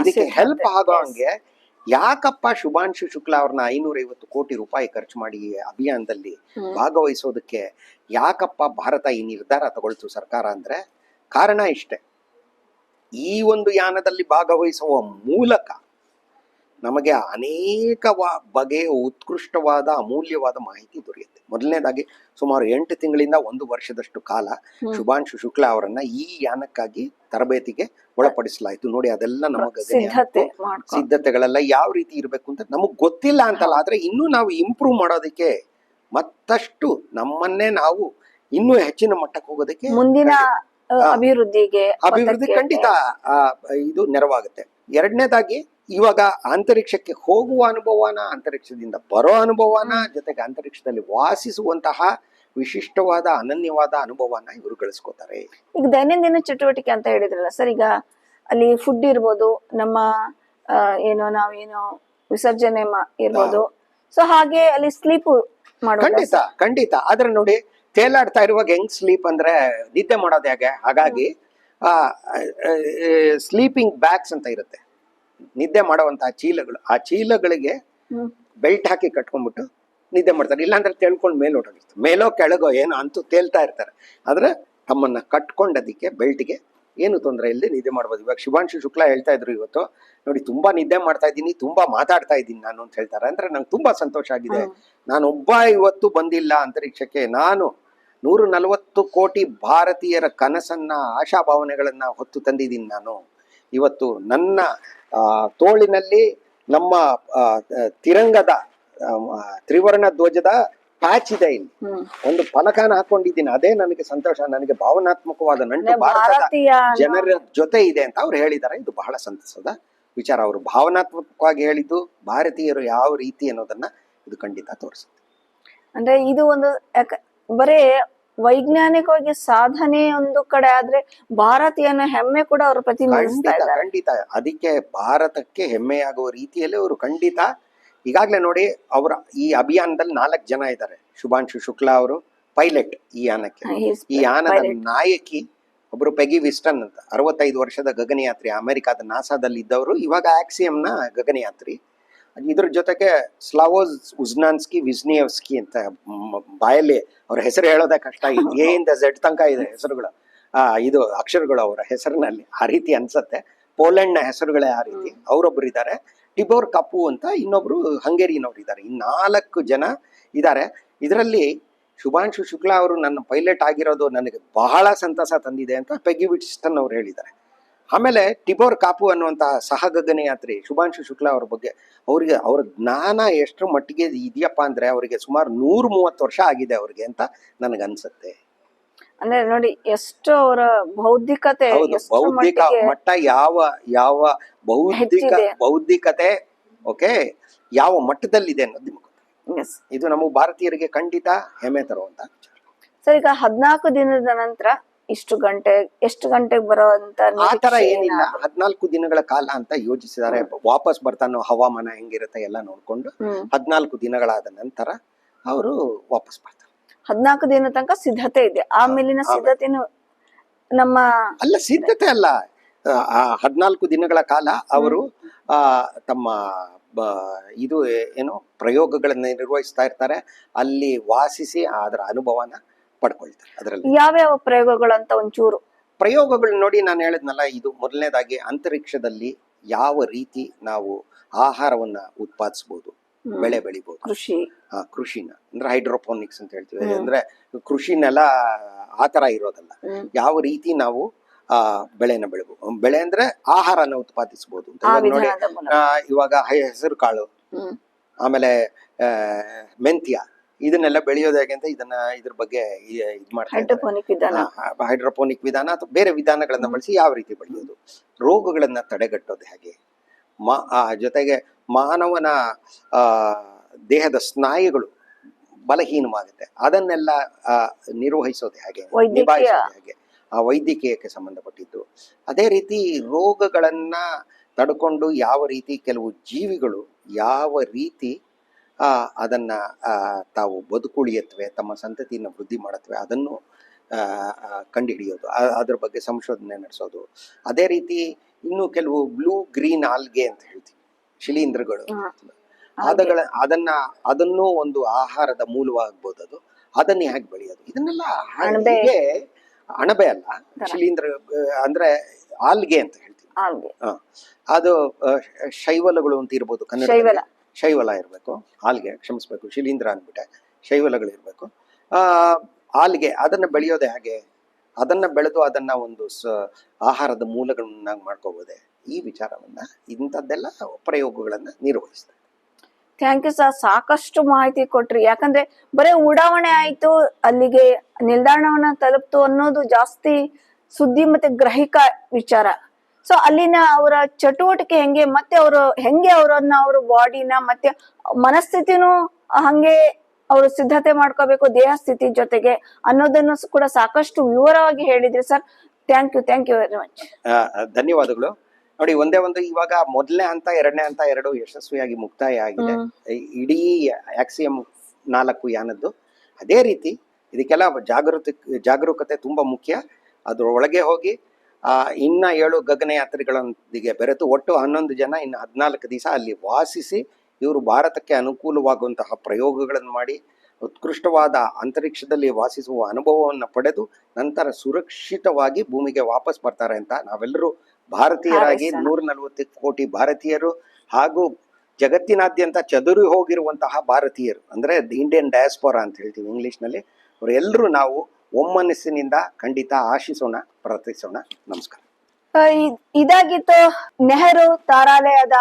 ಇದಕ್ಕೆ. ಹೆಲ್ಪ್ ಆಗೋ Yes. ಹಂಗೆ ಯಾಕಪ್ಪ ಶುಭಾಂಶು ಶುಕ್ಲಾ ಅವ್ರನ್ನ ಐನೂರ ಐವತ್ತು ಕೋಟಿ ರೂಪಾಯಿ ಖರ್ಚು ಮಾಡಿ ಈ ಅಭಿಯಾನದಲ್ಲಿ. ಭಾಗವಹಿಸೋದಕ್ಕೆ ಯಾಕಪ್ಪ ಭಾರತ ಈ ನಿರ್ಧಾರ ತಗೊಳ್ತು ಸರ್ಕಾರ ಅಂದ್ರೆ ಕಾರಣ ಇಷ್ಟೆ ಈ ಒಂದು ಯಾನದಲ್ಲಿ ಭಾಗವಹಿಸುವ ಮೂಲಕ ನಮಗೆ ಅನೇಕ ಬಗೆಯ ಉತ್ಕೃಷ್ಟವಾದ ಅಮೂಲ್ಯವಾದ ಮಾಹಿತಿ ದೊರೆಯುತ್ತೆ. ಮೊದಲನೇದಾಗಿ ಸುಮಾರು ಎಂಟು ತಿಂಗಳಿಂದ ಒಂದು ವರ್ಷದಷ್ಟು ಕಾಲ ಶುಭಾಂಶು ಶುಕ್ಲಾ ಅವರನ್ನ ಈ ಯಾನಕ್ಕಾಗಿ ತರಬೇತಿಗೆ ಒಳಪಡಿಸಲಾಯಿತು. ನೋಡಿ ಅದೆಲ್ಲ ನಮಗೆ ಸಿದ್ಧತೆಗಳೆಲ್ಲ ಯಾವ ರೀತಿ ಇರಬೇಕು ಅಂತ ನಮಗ್ ಗೊತ್ತಿಲ್ಲ ಅಂತಲ್ಲ ಆದ್ರೆ ಇನ್ನೂ ನಾವು ಇಂಪ್ರೂವ್ ಮಾಡೋದಕ್ಕೆ ಮತ್ತಷ್ಟು ನಮ್ಮನ್ನೇ ನಾವು ಇನ್ನೂ ಹೆಚ್ಚಿನ ಮಟ್ಟಕ್ಕೆ ಹೋಗೋದಕ್ಕೆ ಮುಂದಿನ. ಅಭಿವೃದ್ಧಿಗೆ ಅಭಿವೃದ್ಧಿ ಖಂಡಿತ ಇದು ನೆರವಾಗುತ್ತೆ. ಎರಡನೇದಾಗಿ ಇವಾಗ ಅಂತರಿಕ್ಷಕ್ಕೆ ಹೋಗುವ ಅನುಭವನ ಅಂತರಿಕ್ಷದಿಂದ ಬರೋ ಅನುಭವನ ಜೊತೆಗೆ ಅಂತರಿಕ್ಷದಲ್ಲಿ ವಾಸಿಸುವಂತಹ ವಿಶಿಷ್ಟವಾದ ಅನನ್ಯವಾದ ಅನುಭವನ ಇವರು ಗಳಿಸ್ಕೋತಾರೆ. ಈಗ ದೈನಂದಿನ ಚಟುವಟಿಕೆ ಅಂತ ಹೇಳಿದ್ರಲ್ಲ ಸರ್ ಈಗ ಅಲ್ಲಿ ಫುಡ್ ಇರ್ಬೋದು ನಮ್ಮ ಏನು ನಾವೇನು ವಿಸರ್ಜನೆ ಇರ್ಬೋದು. ಸೊ ಹಾಗೆ ಅಲ್ಲಿ ಸ್ಲೀಪ್ ಖಂಡಿತ ಖಂಡಿತ. ಆದ್ರೆ ನೋಡಿ ತೇಲಾಡ್ತಾ ಇರುವಾಗ ಹೆಂಗ್ ಸ್ಲೀಪ್ ಅಂದ್ರೆ ನಿದ್ದೆ ಮಾಡೋದು ಹೇಗೆ? ಹಾಗಾಗಿ ಸ್ಲೀಪಿಂಗ್ ಬ್ಯಾಗ್ಸ್ ಅಂತ ಇರುತ್ತೆ. ನಿದ್ದೆ ಮಾಡುವಂತಹ ಚೀಲಗಳು ಆ ಚೀಲಗಳಿಗೆ. ಬೆಲ್ಟ್ ಹಾಕಿ ಕಟ್ಕೊಂಡ್ಬಿಟ್ಟು ನಿದ್ದೆ ಮಾಡ್ತಾರೆ. ಇಲ್ಲಾಂದ್ರೆ ತೇಳ್ಕೊಂಡು ಮೇಲೆ ಹೊರಟಿರ್ತಾರೆ ಮೇಲೋ ಕೆಳಗೋ ಏನೋ ಅಂತೂ ತೇಲ್ತಾ ಇರ್ತಾರೆ. ಆದ್ರೆ ತಮ್ಮನ್ನ ಕಟ್ಕೊಂಡದಕ್ಕೆ ಬೆಲ್ಟ್ಗೆ ಏನು ತೊಂದರೆ ಇಲ್ಲದೆ ನಿದ್ದೆ ಮಾಡ್ಬೋದು. ಇವಾಗ ಶಿವಾಂಶು ಶುಕ್ಲಾ ಹೇಳ್ತಾ ಇದ್ರು ಇವತ್ತು ನೋಡಿ ತುಂಬಾ ನಿದ್ದೆ ಮಾಡ್ತಾ ಇದ್ದೀನಿ ತುಂಬಾ ಮಾತಾಡ್ತಾ ಇದ್ದೀನಿ ನಾನು ಅಂತ ಹೇಳ್ತಾರೆ. ಅಂದ್ರೆ ನಂಗೆ ತುಂಬಾ ಸಂತೋಷ ಆಗಿದೆ. ನಾನು ನಾನೊಬ್ಬ ಇವತ್ತು ಬಂದಿಲ್ಲ ಅಂತರಿಕ್ಷಕ್ಕೆ. ನಾನು ನೂರ ನಲವತ್ತು ಕೋಟಿ ಭಾರತೀಯರ ಕನಸನ್ನ ಆಶಾಭಾವನೆಗಳನ್ನ ಹೊತ್ತು ತಂದಿದ್ದೀನಿ ನಾನು. ಇವತ್ತು ನನ್ನ ತೋಳಿನಲ್ಲಿ ನಮ್ಮ ತಿರಂಗದ ತ್ರಿವರ್ಣ ಧ್ವಜದ ಪ್ಯಾಚ್ ಇದೆ ಇಲ್ಲಿ. ಒಂದು ಫಲಕನ ಹಾಕೊಂಡಿದ್ದೀನಿ. ಅದೇ ನನಗೆ ಸಂತೋಷ ನನಗೆ ಭಾವನಾತ್ಮಕವಾದ ನಂಟು ಭಾರತದ ಜನರ ಜೊತೆ ಇದೆ ಅಂತ ಅವ್ರು ಹೇಳಿದ್ದಾರೆ. ಇದು ಬಹಳ ಸಂತಸದ ವಿಚಾರ. ಅವರು ಭಾವನಾತ್ಮಕವಾಗಿ ಹೇಳಿದ್ದು ಭಾರತೀಯರು ಯಾವ ರೀತಿ ಅನ್ನೋದನ್ನ ಇದು ಖಂಡಿತ ತೋರಿಸುತ್ತೆ. ಅಂದ್ರೆ ಇದು ಒಂದು ಬರೇ ವೈಜ್ಞಾನಿಕವಾಗಿ ಸಾಧನೆ ಒಂದು ಕಡೆ ಆದ್ರೆ ಭಾರತೀಯನ ಹೆಮ್ಮೆ ಕೂಡ ಅವರು ಪ್ರತಿನಿಧಿಸ್ತಾರೆ ಖಂಡಿತ ಇದ್ದಾರೆ. ಖಂಡಿತ. ಅದಕ್ಕೆ ಭಾರತಕ್ಕೆ ಹೆಮ್ಮೆಯಾಗುವ ರೀತಿಯಲ್ಲಿ ಅವರು ಖಂಡಿತ ಈಗಾಗಲೇ ನೋಡಿ ಅವರ ಈ ಅಭಿಯಾನದಲ್ಲಿ ನಾಲ್ಕು ಜನ ಇದ್ದಾರೆ. ಶುಭಾಂಶು ಶುಕ್ಲಾ ಅವರು ಪೈಲಟ್ ಈ ಯಾನಕ್ಕೆ. ಈ ಯಾನದ. ನಾಯಕಿ ಒಬ್ರು ಪೆಗಿ ವಿಸ್ಟನ್ ಅಂತ ಅರವತ್ತೈದು ವರ್ಷದ ಗಗನಯಾತ್ರಿ ಅಮೆರಿಕಾದ ನಾಸಾದಲ್ಲಿ ಇದ್ದವರು ಇವಾಗ ಆಕ್ಸಿಯಂನ ಗಗನಯಾತ್ರಿ. ಇದ್ರ ಜೊತೆಗೆ ಸ್ಲಾವೋಸ್ ಉಜ್ನಾನ್ಸ್ಕಿ ವಿಜ್ನಿಯವ್ಸ್ಕಿ ಅಂತ ಬಾಯಲ್ಲಿ ಅವ್ರ ಹೆಸರು ಹೇಳೋದೇ ಕಷ್ಟ. ಎ ಇಂದ ಝೆಡ್ ತನಕ ಇದೆ ಹೆಸರುಗಳು. ಆ, ಇದು ಅಕ್ಷರಗಳು ಅವರ ಹೆಸರಿನಲ್ಲಿ ಆ ರೀತಿ ಅನ್ಸತ್ತೆ. ಪೋಲೆಂಡ್ನ ಹೆಸರುಗಳೇ ಆ ರೀತಿ. ಅವರೊಬ್ರು ಇದ್ದಾರೆ. ಟಿಬೋರ್ ಕಪು ಅಂತ ಇನ್ನೊಬ್ರು ಹಂಗೇರಿನವ್ರು ಇದ್ದಾರೆ. ಈ ನಾಲ್ಕು ಜನ ಇದ್ದಾರೆ. ಇದರಲ್ಲಿ ಶುಭಾಂಶು ಶುಕ್ಲಾ ಅವರು ನನ್ನ ಪೈಲಟ್ ಆಗಿರೋದು ನನಗೆ ಬಹಳ ಸಂತಸ ತಂದಿದೆ ಅಂತ ಪೆಗಿ ವಿಟ್ಸ್ಟನ್ ಅವ್ರು ಹೇಳಿದ್ದಾರೆ. ಆಮೇಲೆ ಟಿಬೋರ್ ಕಾಪು ಅನ್ನುವಂತಹ ಸಹ ಗಗನಯಾತ್ರಿ ಶುಭಾಂಶು ಶುಕ್ಲಾ ಅವ್ರ ಬಗ್ಗೆ ಅವರಿಗೆ ಅವ್ರ ಜ್ಞಾನ ಎಷ್ಟರ ಮಟ್ಟಿಗೆ ಇದೆಯಪ್ಪ ಅಂದ್ರೆ ಅವರಿಗೆ ಸುಮಾರು ನೂರ ಮೂವತ್ತು ವರ್ಷ ಆಗಿದೆ ಅವ್ರಿಗೆ ಅಂತ ನನಗನ್ಸುತ್ತೆ ಅಂದ್ರೆ ನೋಡಿ ಎಷ್ಟು ಅವರ ಬೌದ್ಧಿಕತೆ ಬೌದ್ಧಿಕ ಮಟ್ಟ ಯಾವ ಯಾವ ಬೌದ್ಧಿಕ. ಬೌದ್ಧಿಕತೆ ಓಕೆ ಯಾವ ಮಟ್ಟದಲ್ಲಿದೆ ಅನ್ನೋದು ಇದು ನಮ್ಮ ಭಾರತೀಯರಿಗೆ ಖಂಡಿತ ಹೆಮ್ಮೆ ತರುವಂತ ಸರ್ ಈಗ ಹದಿನಾಲ್ಕು ದಿನದ ನಂತರ ಇಷ್ಟು ಗಂಟೆ ಎಷ್ಟು ಗಂಟೆಗೆ ಅಂತ ಆ ತರ ನಿರೀಕ್ಷೆ ಏನಿಲ್ಲ. ಏನಾದ್ರು? ಹದ್ನಾಲ್ಕು ದಿನಗಳ ಕಾಲ ಅಂತ ಯೋಜಿಸಿದ್ದಾರೆ ವಾಪಸ್ ಬರ್ತಾನೋ ಹವಾಮಾನ ಹೆಂಗಿರುತ್ತೆ ಎಲ್ಲ ನೋಡ್ಕೊಂಡು ಹ್ಮ್. ಹದ್ನಾಲ್ಕು ದಿನಗಳಾದ ನಂತರ ಅವರು ವಾಪಸ್ ಬರ್ತಾರೆ. ಹದ್ನಾಲ್ಕು ದಿನ ತನಕ ಸಿದ್ಧತೆ ಇದೆ. ಆಮೇಲಿನ ಆಮೇಲೆ. ಸಿದ್ಧತೆನು ನಮ್ಮ ಅಲ್ಲ ಸಿದ್ಧತೆ ಅಲ್ಲ. ಹದ್ನಾಲ್ಕು ದಿನಗಳ ಕಾಲ ಅವರು ಆ ತಮ್ಮ ಬ- ಇದು ಏನು ಪ್ರಯೋಗಗಳನ್ನ ನಿರ್ವಹಿಸ್ತಾ ಇರ್ತಾರೆ. ಅಲ್ಲಿ ವಾಸಿಸಿ ಅದರ ಅನುಭವನ ಪಡ್ಕೊಳ್ತಾರೆ ಅದರಲ್ಲಿ. ಯಾವ್ಯಾವ ಪ್ರಯೋಗಗಳಂತ ಒಂಚೂರು? ಪ್ರಯೋಗಗಳು ನೋಡಿ ನಾನು ಹೇಳಿದ್ನಲ್ಲ ಇದು ಮೊದಲನೇದಾಗಿ ಅಂತರಿಕ್ಷದಲ್ಲಿ ಯಾವ ರೀತಿ ನಾವು ಆಹಾರವನ್ನ ಉತ್ಪಾದಿಸಬಹುದು ಬೆಳೆ ಬೆಳಿಬಹುದು ಕೃಷಿ. ಆ, ಕೃಷಿನ ಅಂದ್ರೆ ಹೈಡ್ರೋಪೋನಿಕ್ಸ್ ಅಂತ ಹೇಳ್ತೀವಿ. ಅಂದ್ರೆ ಕೃಷಿನೆಲ್ಲ ಆ ತರ ಇರೋದಲ್ಲ. ಯಾವ ರೀತಿ ನಾವು ಆ ಬೆಳೆನ ಬೆಳಿಬಹುದು ಬೆಳೆ ಅಂದ್ರೆ ಆಹಾರನ ಉತ್ಪಾದಿಸಬಹುದು ನೋಡಿ ಇವಾಗ ಹೆಸರು ಕಾಳು ಆಮೇಲೆ ಆ, ಮೆಂತ್ಯ ಇದನ್ನೆಲ್ಲ ಬೆಳೆಯೋದು ಹೇಗೆ ಅಂತ ಇದನ್ನ ಇದ್ರ ಬಗ್ಗೆ ಇದ್ ಹೈಡ್ರೋಪೋನಿಕ್ ವಿಧಾನ. ಹೈಡ್ರೋಪೋನಿಕ್ ವಿಧಾನ ಅಥವಾ ಬೇರೆ ವಿಧಾನಗಳನ್ನ ಬಳಸಿ ಯಾವ ರೀತಿ ಬೆಳೆಯೋದು. ರೋಗಗಳನ್ನ ತಡೆಗಟ್ಟೋದು ಹೇಗೆ. ಮಾ ಜೊತೆಗೆ ಮಾನವನ ಆ, ದೇಹದ ಸ್ನಾಯುಗಳು ಬಲಹೀನವಾಗುತ್ತೆ. ಅದನ್ನೆಲ್ಲ ನಿರ್ವಹಿಸೋದು ಹೇಗೆ ನಿಭಾಯಿಸೋದು ಹೇಗೆ. ಆ ವೈದ್ಯಕೀಯಕ್ಕೆ ಸಂಬಂಧಪಟ್ಟಿದ್ದು. ಅದೇ ರೀತಿ ರೋಗಗಳನ್ನ ತಡ್ಕೊಂಡು ಯಾವ ರೀತಿ ಕೆಲವು ಜೀವಿಗಳು ಯಾವ ರೀತಿ ಅದನ್ನ ಆ, ತಾವು ಬದುಕುಳಿಯತ್ವೆ ತಮ್ಮ ಸಂತತಿಯನ್ನು ವೃದ್ಧಿ ಮಾಡತ್ವೆ ಅದನ್ನು ಕಂಡುಹಿಡಿಯೋದು ಅದ್ರ ಬಗ್ಗೆ ಸಂಶೋಧನೆ ನಡೆಸೋದು. ಅದೇ ರೀತಿ ಇನ್ನು ಕೆಲವು ಬ್ಲೂ ಗ್ರೀನ್ ಆಲ್ಗೆ ಅಂತ ಹೇಳ್ತೀವಿ ಶಿಲೀಂಧ್ರಗಳು. ಅದಗಳ ಅದನ್ನ ಅದನ್ನು ಒಂದು ಆಹಾರದ ಮೂಲವಾಗ್ಬೋದು ಅದು ಅದನ್ನ ಹೇಗೆ ಬೆಳೆಯೋದು? ಇದನ್ನೆಲ್ಲ ಅಣಬೆ. ಹೀಗೆ ಅಣಬೆ ಅಲ್ಲ. ಶಿಲೀಂಧ್ರ ಅಂದ್ರೆ ಆಲ್ಗೆ ಅಂತ ಹೇಳ್ತೀವಿ. ಅದು ಶೈವಲಗಳು ಅಂತ ಇರ್ಬೋದು ಕನ್ನಡ ಶೈವಲ. ಇರಬೇಕು ಆಲ್ಗೆ ಕ್ಷಮಿಸ್ಬೇಕು, ಶಿಲೀಂಧ್ರ ಅಂದ್ಬಿಟ್ಟೆ, ಶೈವಲಗಳು ಇರಬೇಕು. ಆ ಆಲ್ಗೆ ಅದನ್ನ ಬೆಳೆಯೋದು ಹಾಗೆ, ಅದನ್ನ ಬೆಳೆದು ಅದನ್ನ ಒಂದು ಸ, ಆಹಾರದ ಮೂಲಗಳನ್ನಾಗಿ ಮಾಡ್ಕೋಬೋದೆ? ಈ ವಿಚಾರವನ್ನ ಇಂಥದ್ದೆಲ್ಲ ಪ್ರಯೋಗಗಳನ್ನ ನಿರ್ವಹಿಸ್ತಾರೆ. ಥ್ಯಾಂಕ್ ಯು ಸರ್ ಸಾಕಷ್ಟು ಮಾಹಿತಿ ಕೊಟ್ರಿ. ಯಾಕಂದ್ರೆ ಬರೀ ಉಡಾವಣೆ ಆಯ್ತು, ಅಲ್ಲಿಗೆ ನಿಲ್ದಾಣವನ್ನ ತಲುಪ್ತು ಅನ್ನೋದು ಜಾಸ್ತಿ ಸುದ್ದಿ ಮತ್ತೆ ಗ್ರಹಿಕ ವಿಚಾರ. ಸೊ ಅಲ್ಲಿನ ಅವರ ಚಟುವಟಿಕೆ ಹೆಂಗೆ ಮತ್ತೆ ಅವರು ಹೆಂಗೆ ಅವರನ್ನ ಅವ್ರ ಬಾಡಿನ ಮತ್ತೆ ಮನಸ್ಥಿತಿನೂ ಹಂಗೆ ಅವರು ಸಿದ್ಧತೆ ಮಾಡ್ಕೋಬೇಕು ದೇಹ ಸ್ಥಿತಿ ಜೊತೆಗೆ ಅನ್ನೋದನ್ನು ಕೂಡ ಸಾಕಷ್ಟು ವಿವರವಾಗಿ ಹೇಳಿದ್ರಿ sir. Thank you thank you very much ಧನ್ಯವಾದಗಳು. ನೋಡಿ ಒಂದೇ ಒಂದು ಇವಾಗ ಮೊದಲನೇ ಹಂತ ಎರಡನೇ ಹಂತ ಎರಡು ಯಶಸ್ವಿಯಾಗಿ ಮುಕ್ತಾಯ ಆಗಿದೆ. ಇಡೀ ಆಕ್ಸಿಯಂ ನಾಲ್ಕು ಯಾನದ್ದು. ಅದೇ ರೀತಿ ಇದಕ್ಕೆಲ್ಲ ಜಾಗೃತಿ ಜಾಗರೂಕತೆ ತುಂಬಾ ಮುಖ್ಯ. ಅದ್ರೊಳಗೆ ಹೋಗಿ ಆ ಇನ್ನ ಏಳು ಗಗನಯಾತ್ರಿಗಳೊಂದಿಗೆ ಬೆರೆತು ಒಟ್ಟು ಹನ್ನೊಂದು ಜನ ಇನ್ನು ಹದಿನಾಲ್ಕು ದಿವಸ ಅಲ್ಲಿ ವಾಸಿಸಿ ಇವರು ಭಾರತಕ್ಕೆ ಅನುಕೂಲವಾಗುವಂತಹ ಪ್ರಯೋಗಗಳನ್ನು ಮಾಡಿ ಉತ್ಕೃಷ್ಟವಾದ ಅಂತರಿಕ್ಷದಲ್ಲಿ ವಾಸಿಸುವ ಅನುಭವವನ್ನು ಪಡೆದು ನಂತರ ಸುರಕ್ಷಿತವಾಗಿ ಭೂಮಿಗೆ ವಾಪಸ್ ಬರ್ತಾರೆ ಅಂತ ನಾವೆಲ್ಲರೂ ಭಾರತೀಯರಾಗಿ. ನೂರ ನಲವತ್ತು ಕೋಟಿ ಭಾರತೀಯರು ಹಾಗೂ ಜಗತ್ತಿನಾದ್ಯಂತ ಚದುರಿ ಹೋಗಿರುವಂತಹ ಭಾರತೀಯರು ಅಂದ್ರೆ ಇಂಡಿಯನ್ ಡಯಾಸ್ಪೋರಾ ಅಂತ ಹೇಳ್ತೀವಿ ಇಂಗ್ಲೀಷ್ನಲ್ಲಿ ಅವರೆಲ್ಲರೂ ನಾವು ಒಮ್ಮನಸ್ಸಿನಿಂದ ಖಂಡಿತ ಆಶಿಸೋಣ, ಪ್ರಾರ್ಥಿಸೋಣ. ನಮಸ್ಕಾರ. ಇದಾಗಿತ್ತು ನೆಹರು ತಾರಾಲಯದ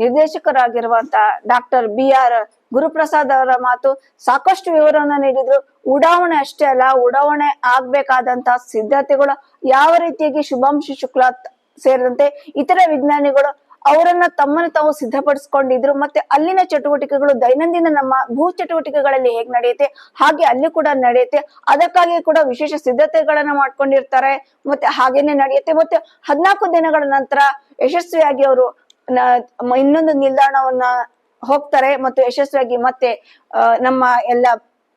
ನಿರ್ದೇಶಕರಾಗಿರುವಂತ ಡಾಕ್ಟರ್ ಬಿ ಆರ್ ಗುರುಪ್ರಸಾದ್ ಅವರ ಮಾತು. ಸಾಕಷ್ಟು ವಿವರವನ್ನ ನೀಡಿದ್ರು. ಉಡಾವಣೆ ಅಷ್ಟೇ ಅಲ್ಲ, ಉಡಾವಣೆ ಆಗ್ಬೇಕಾದಂತ ಸಿದ್ಧತೆಗಳು ಯಾವ ರೀತಿಯಾಗಿ ಶುಭಾಂಶು ಶುಕ್ಲಾ ಸೇರಿದಂತೆ ಇತರ ವಿಜ್ಞಾನಿಗಳು ಅವರನ್ನ ತಮ್ಮನ್ನು ತಾವು ಸಿದ್ಧಪಡಿಸ್ಕೊಂಡಿದ್ರು, ಮತ್ತೆ ಅಲ್ಲಿನ ಚಟುವಟಿಕೆಗಳು ದೈನಂದಿನ ನಮ್ಮ ಭೂ ಚಟುವಟಿಕೆಗಳಲ್ಲಿ ಹೇಗ್ ನಡೆಯುತ್ತೆ, ಹಾಗೆ ಅಲ್ಲಿ ಕೂಡ ನಡೆಯುತ್ತೆ. ಅದಕ್ಕಾಗಿ ಕೂಡ ವಿಶೇಷ ಸಿದ್ಧತೆಗಳನ್ನ ಮಾಡ್ಕೊಂಡಿರ್ತಾರೆ, ಮತ್ತೆ ಹಾಗೇನೆ ನಡೆಯುತ್ತೆ. ಮತ್ತೆ ಹದಿನಾಲ್ಕು ದಿನಗಳ ನಂತರ ಯಶಸ್ವಿಯಾಗಿ ಅವರು ಇನ್ನೊಂದು ನಿಲ್ದಾಣವನ್ನ ಹೋಗ್ತಾರೆ, ಮತ್ತು ಯಶಸ್ವಿಯಾಗಿ ಮತ್ತೆ ನಮ್ಮ ಎಲ್ಲ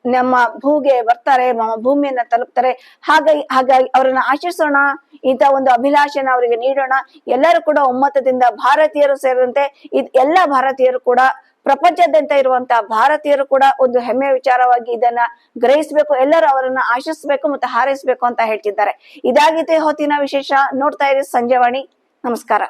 ನಮ್ಮ ಭೂಗೆ ಬರ್ತಾರೆ, ನಮ್ಮ ಭೂಮಿಯನ್ನ ತಲುಪ್ತಾರೆ. ಹಾಗಾಗಿ ಹಾಗಾಗಿ ಅವರನ್ನ ಆಶಿಸೋಣ ಇಂಥ ಒಂದು ಅಭಿಲಾಷೆನ ಅವರಿಗೆ ನೀಡೋಣ. ಎಲ್ಲರೂ ಕೂಡ ಒಮ್ಮತದಿಂದ ಭಾರತೀಯರು ಸೇರಿದಂತೆ ಇದ್ ಎಲ್ಲ ಭಾರತೀಯರು ಕೂಡ, ಪ್ರಪಂಚದಾದ್ಯಂತ ಇರುವಂತಹ ಭಾರತೀಯರು ಕೂಡ ಒಂದು ಹೆಮ್ಮೆಯ ವಿಚಾರವಾಗಿ ಇದನ್ನ ಗ್ರಹಿಸಬೇಕು, ಎಲ್ಲರೂ ಅವರನ್ನ ಆಶಿಸ್ಬೇಕು ಮತ್ತು ಹಾರೈಸಬೇಕು ಅಂತ ಹೇಳ್ತಿದ್ದಾರೆ. ಇದಾಗಿದೆ ಹೊತ್ತಿನ ವಿಶೇಷ ನೋಡ್ತಾ ಇರಿ ಸಂಜೆವಾಣಿ ನಮಸ್ಕಾರ.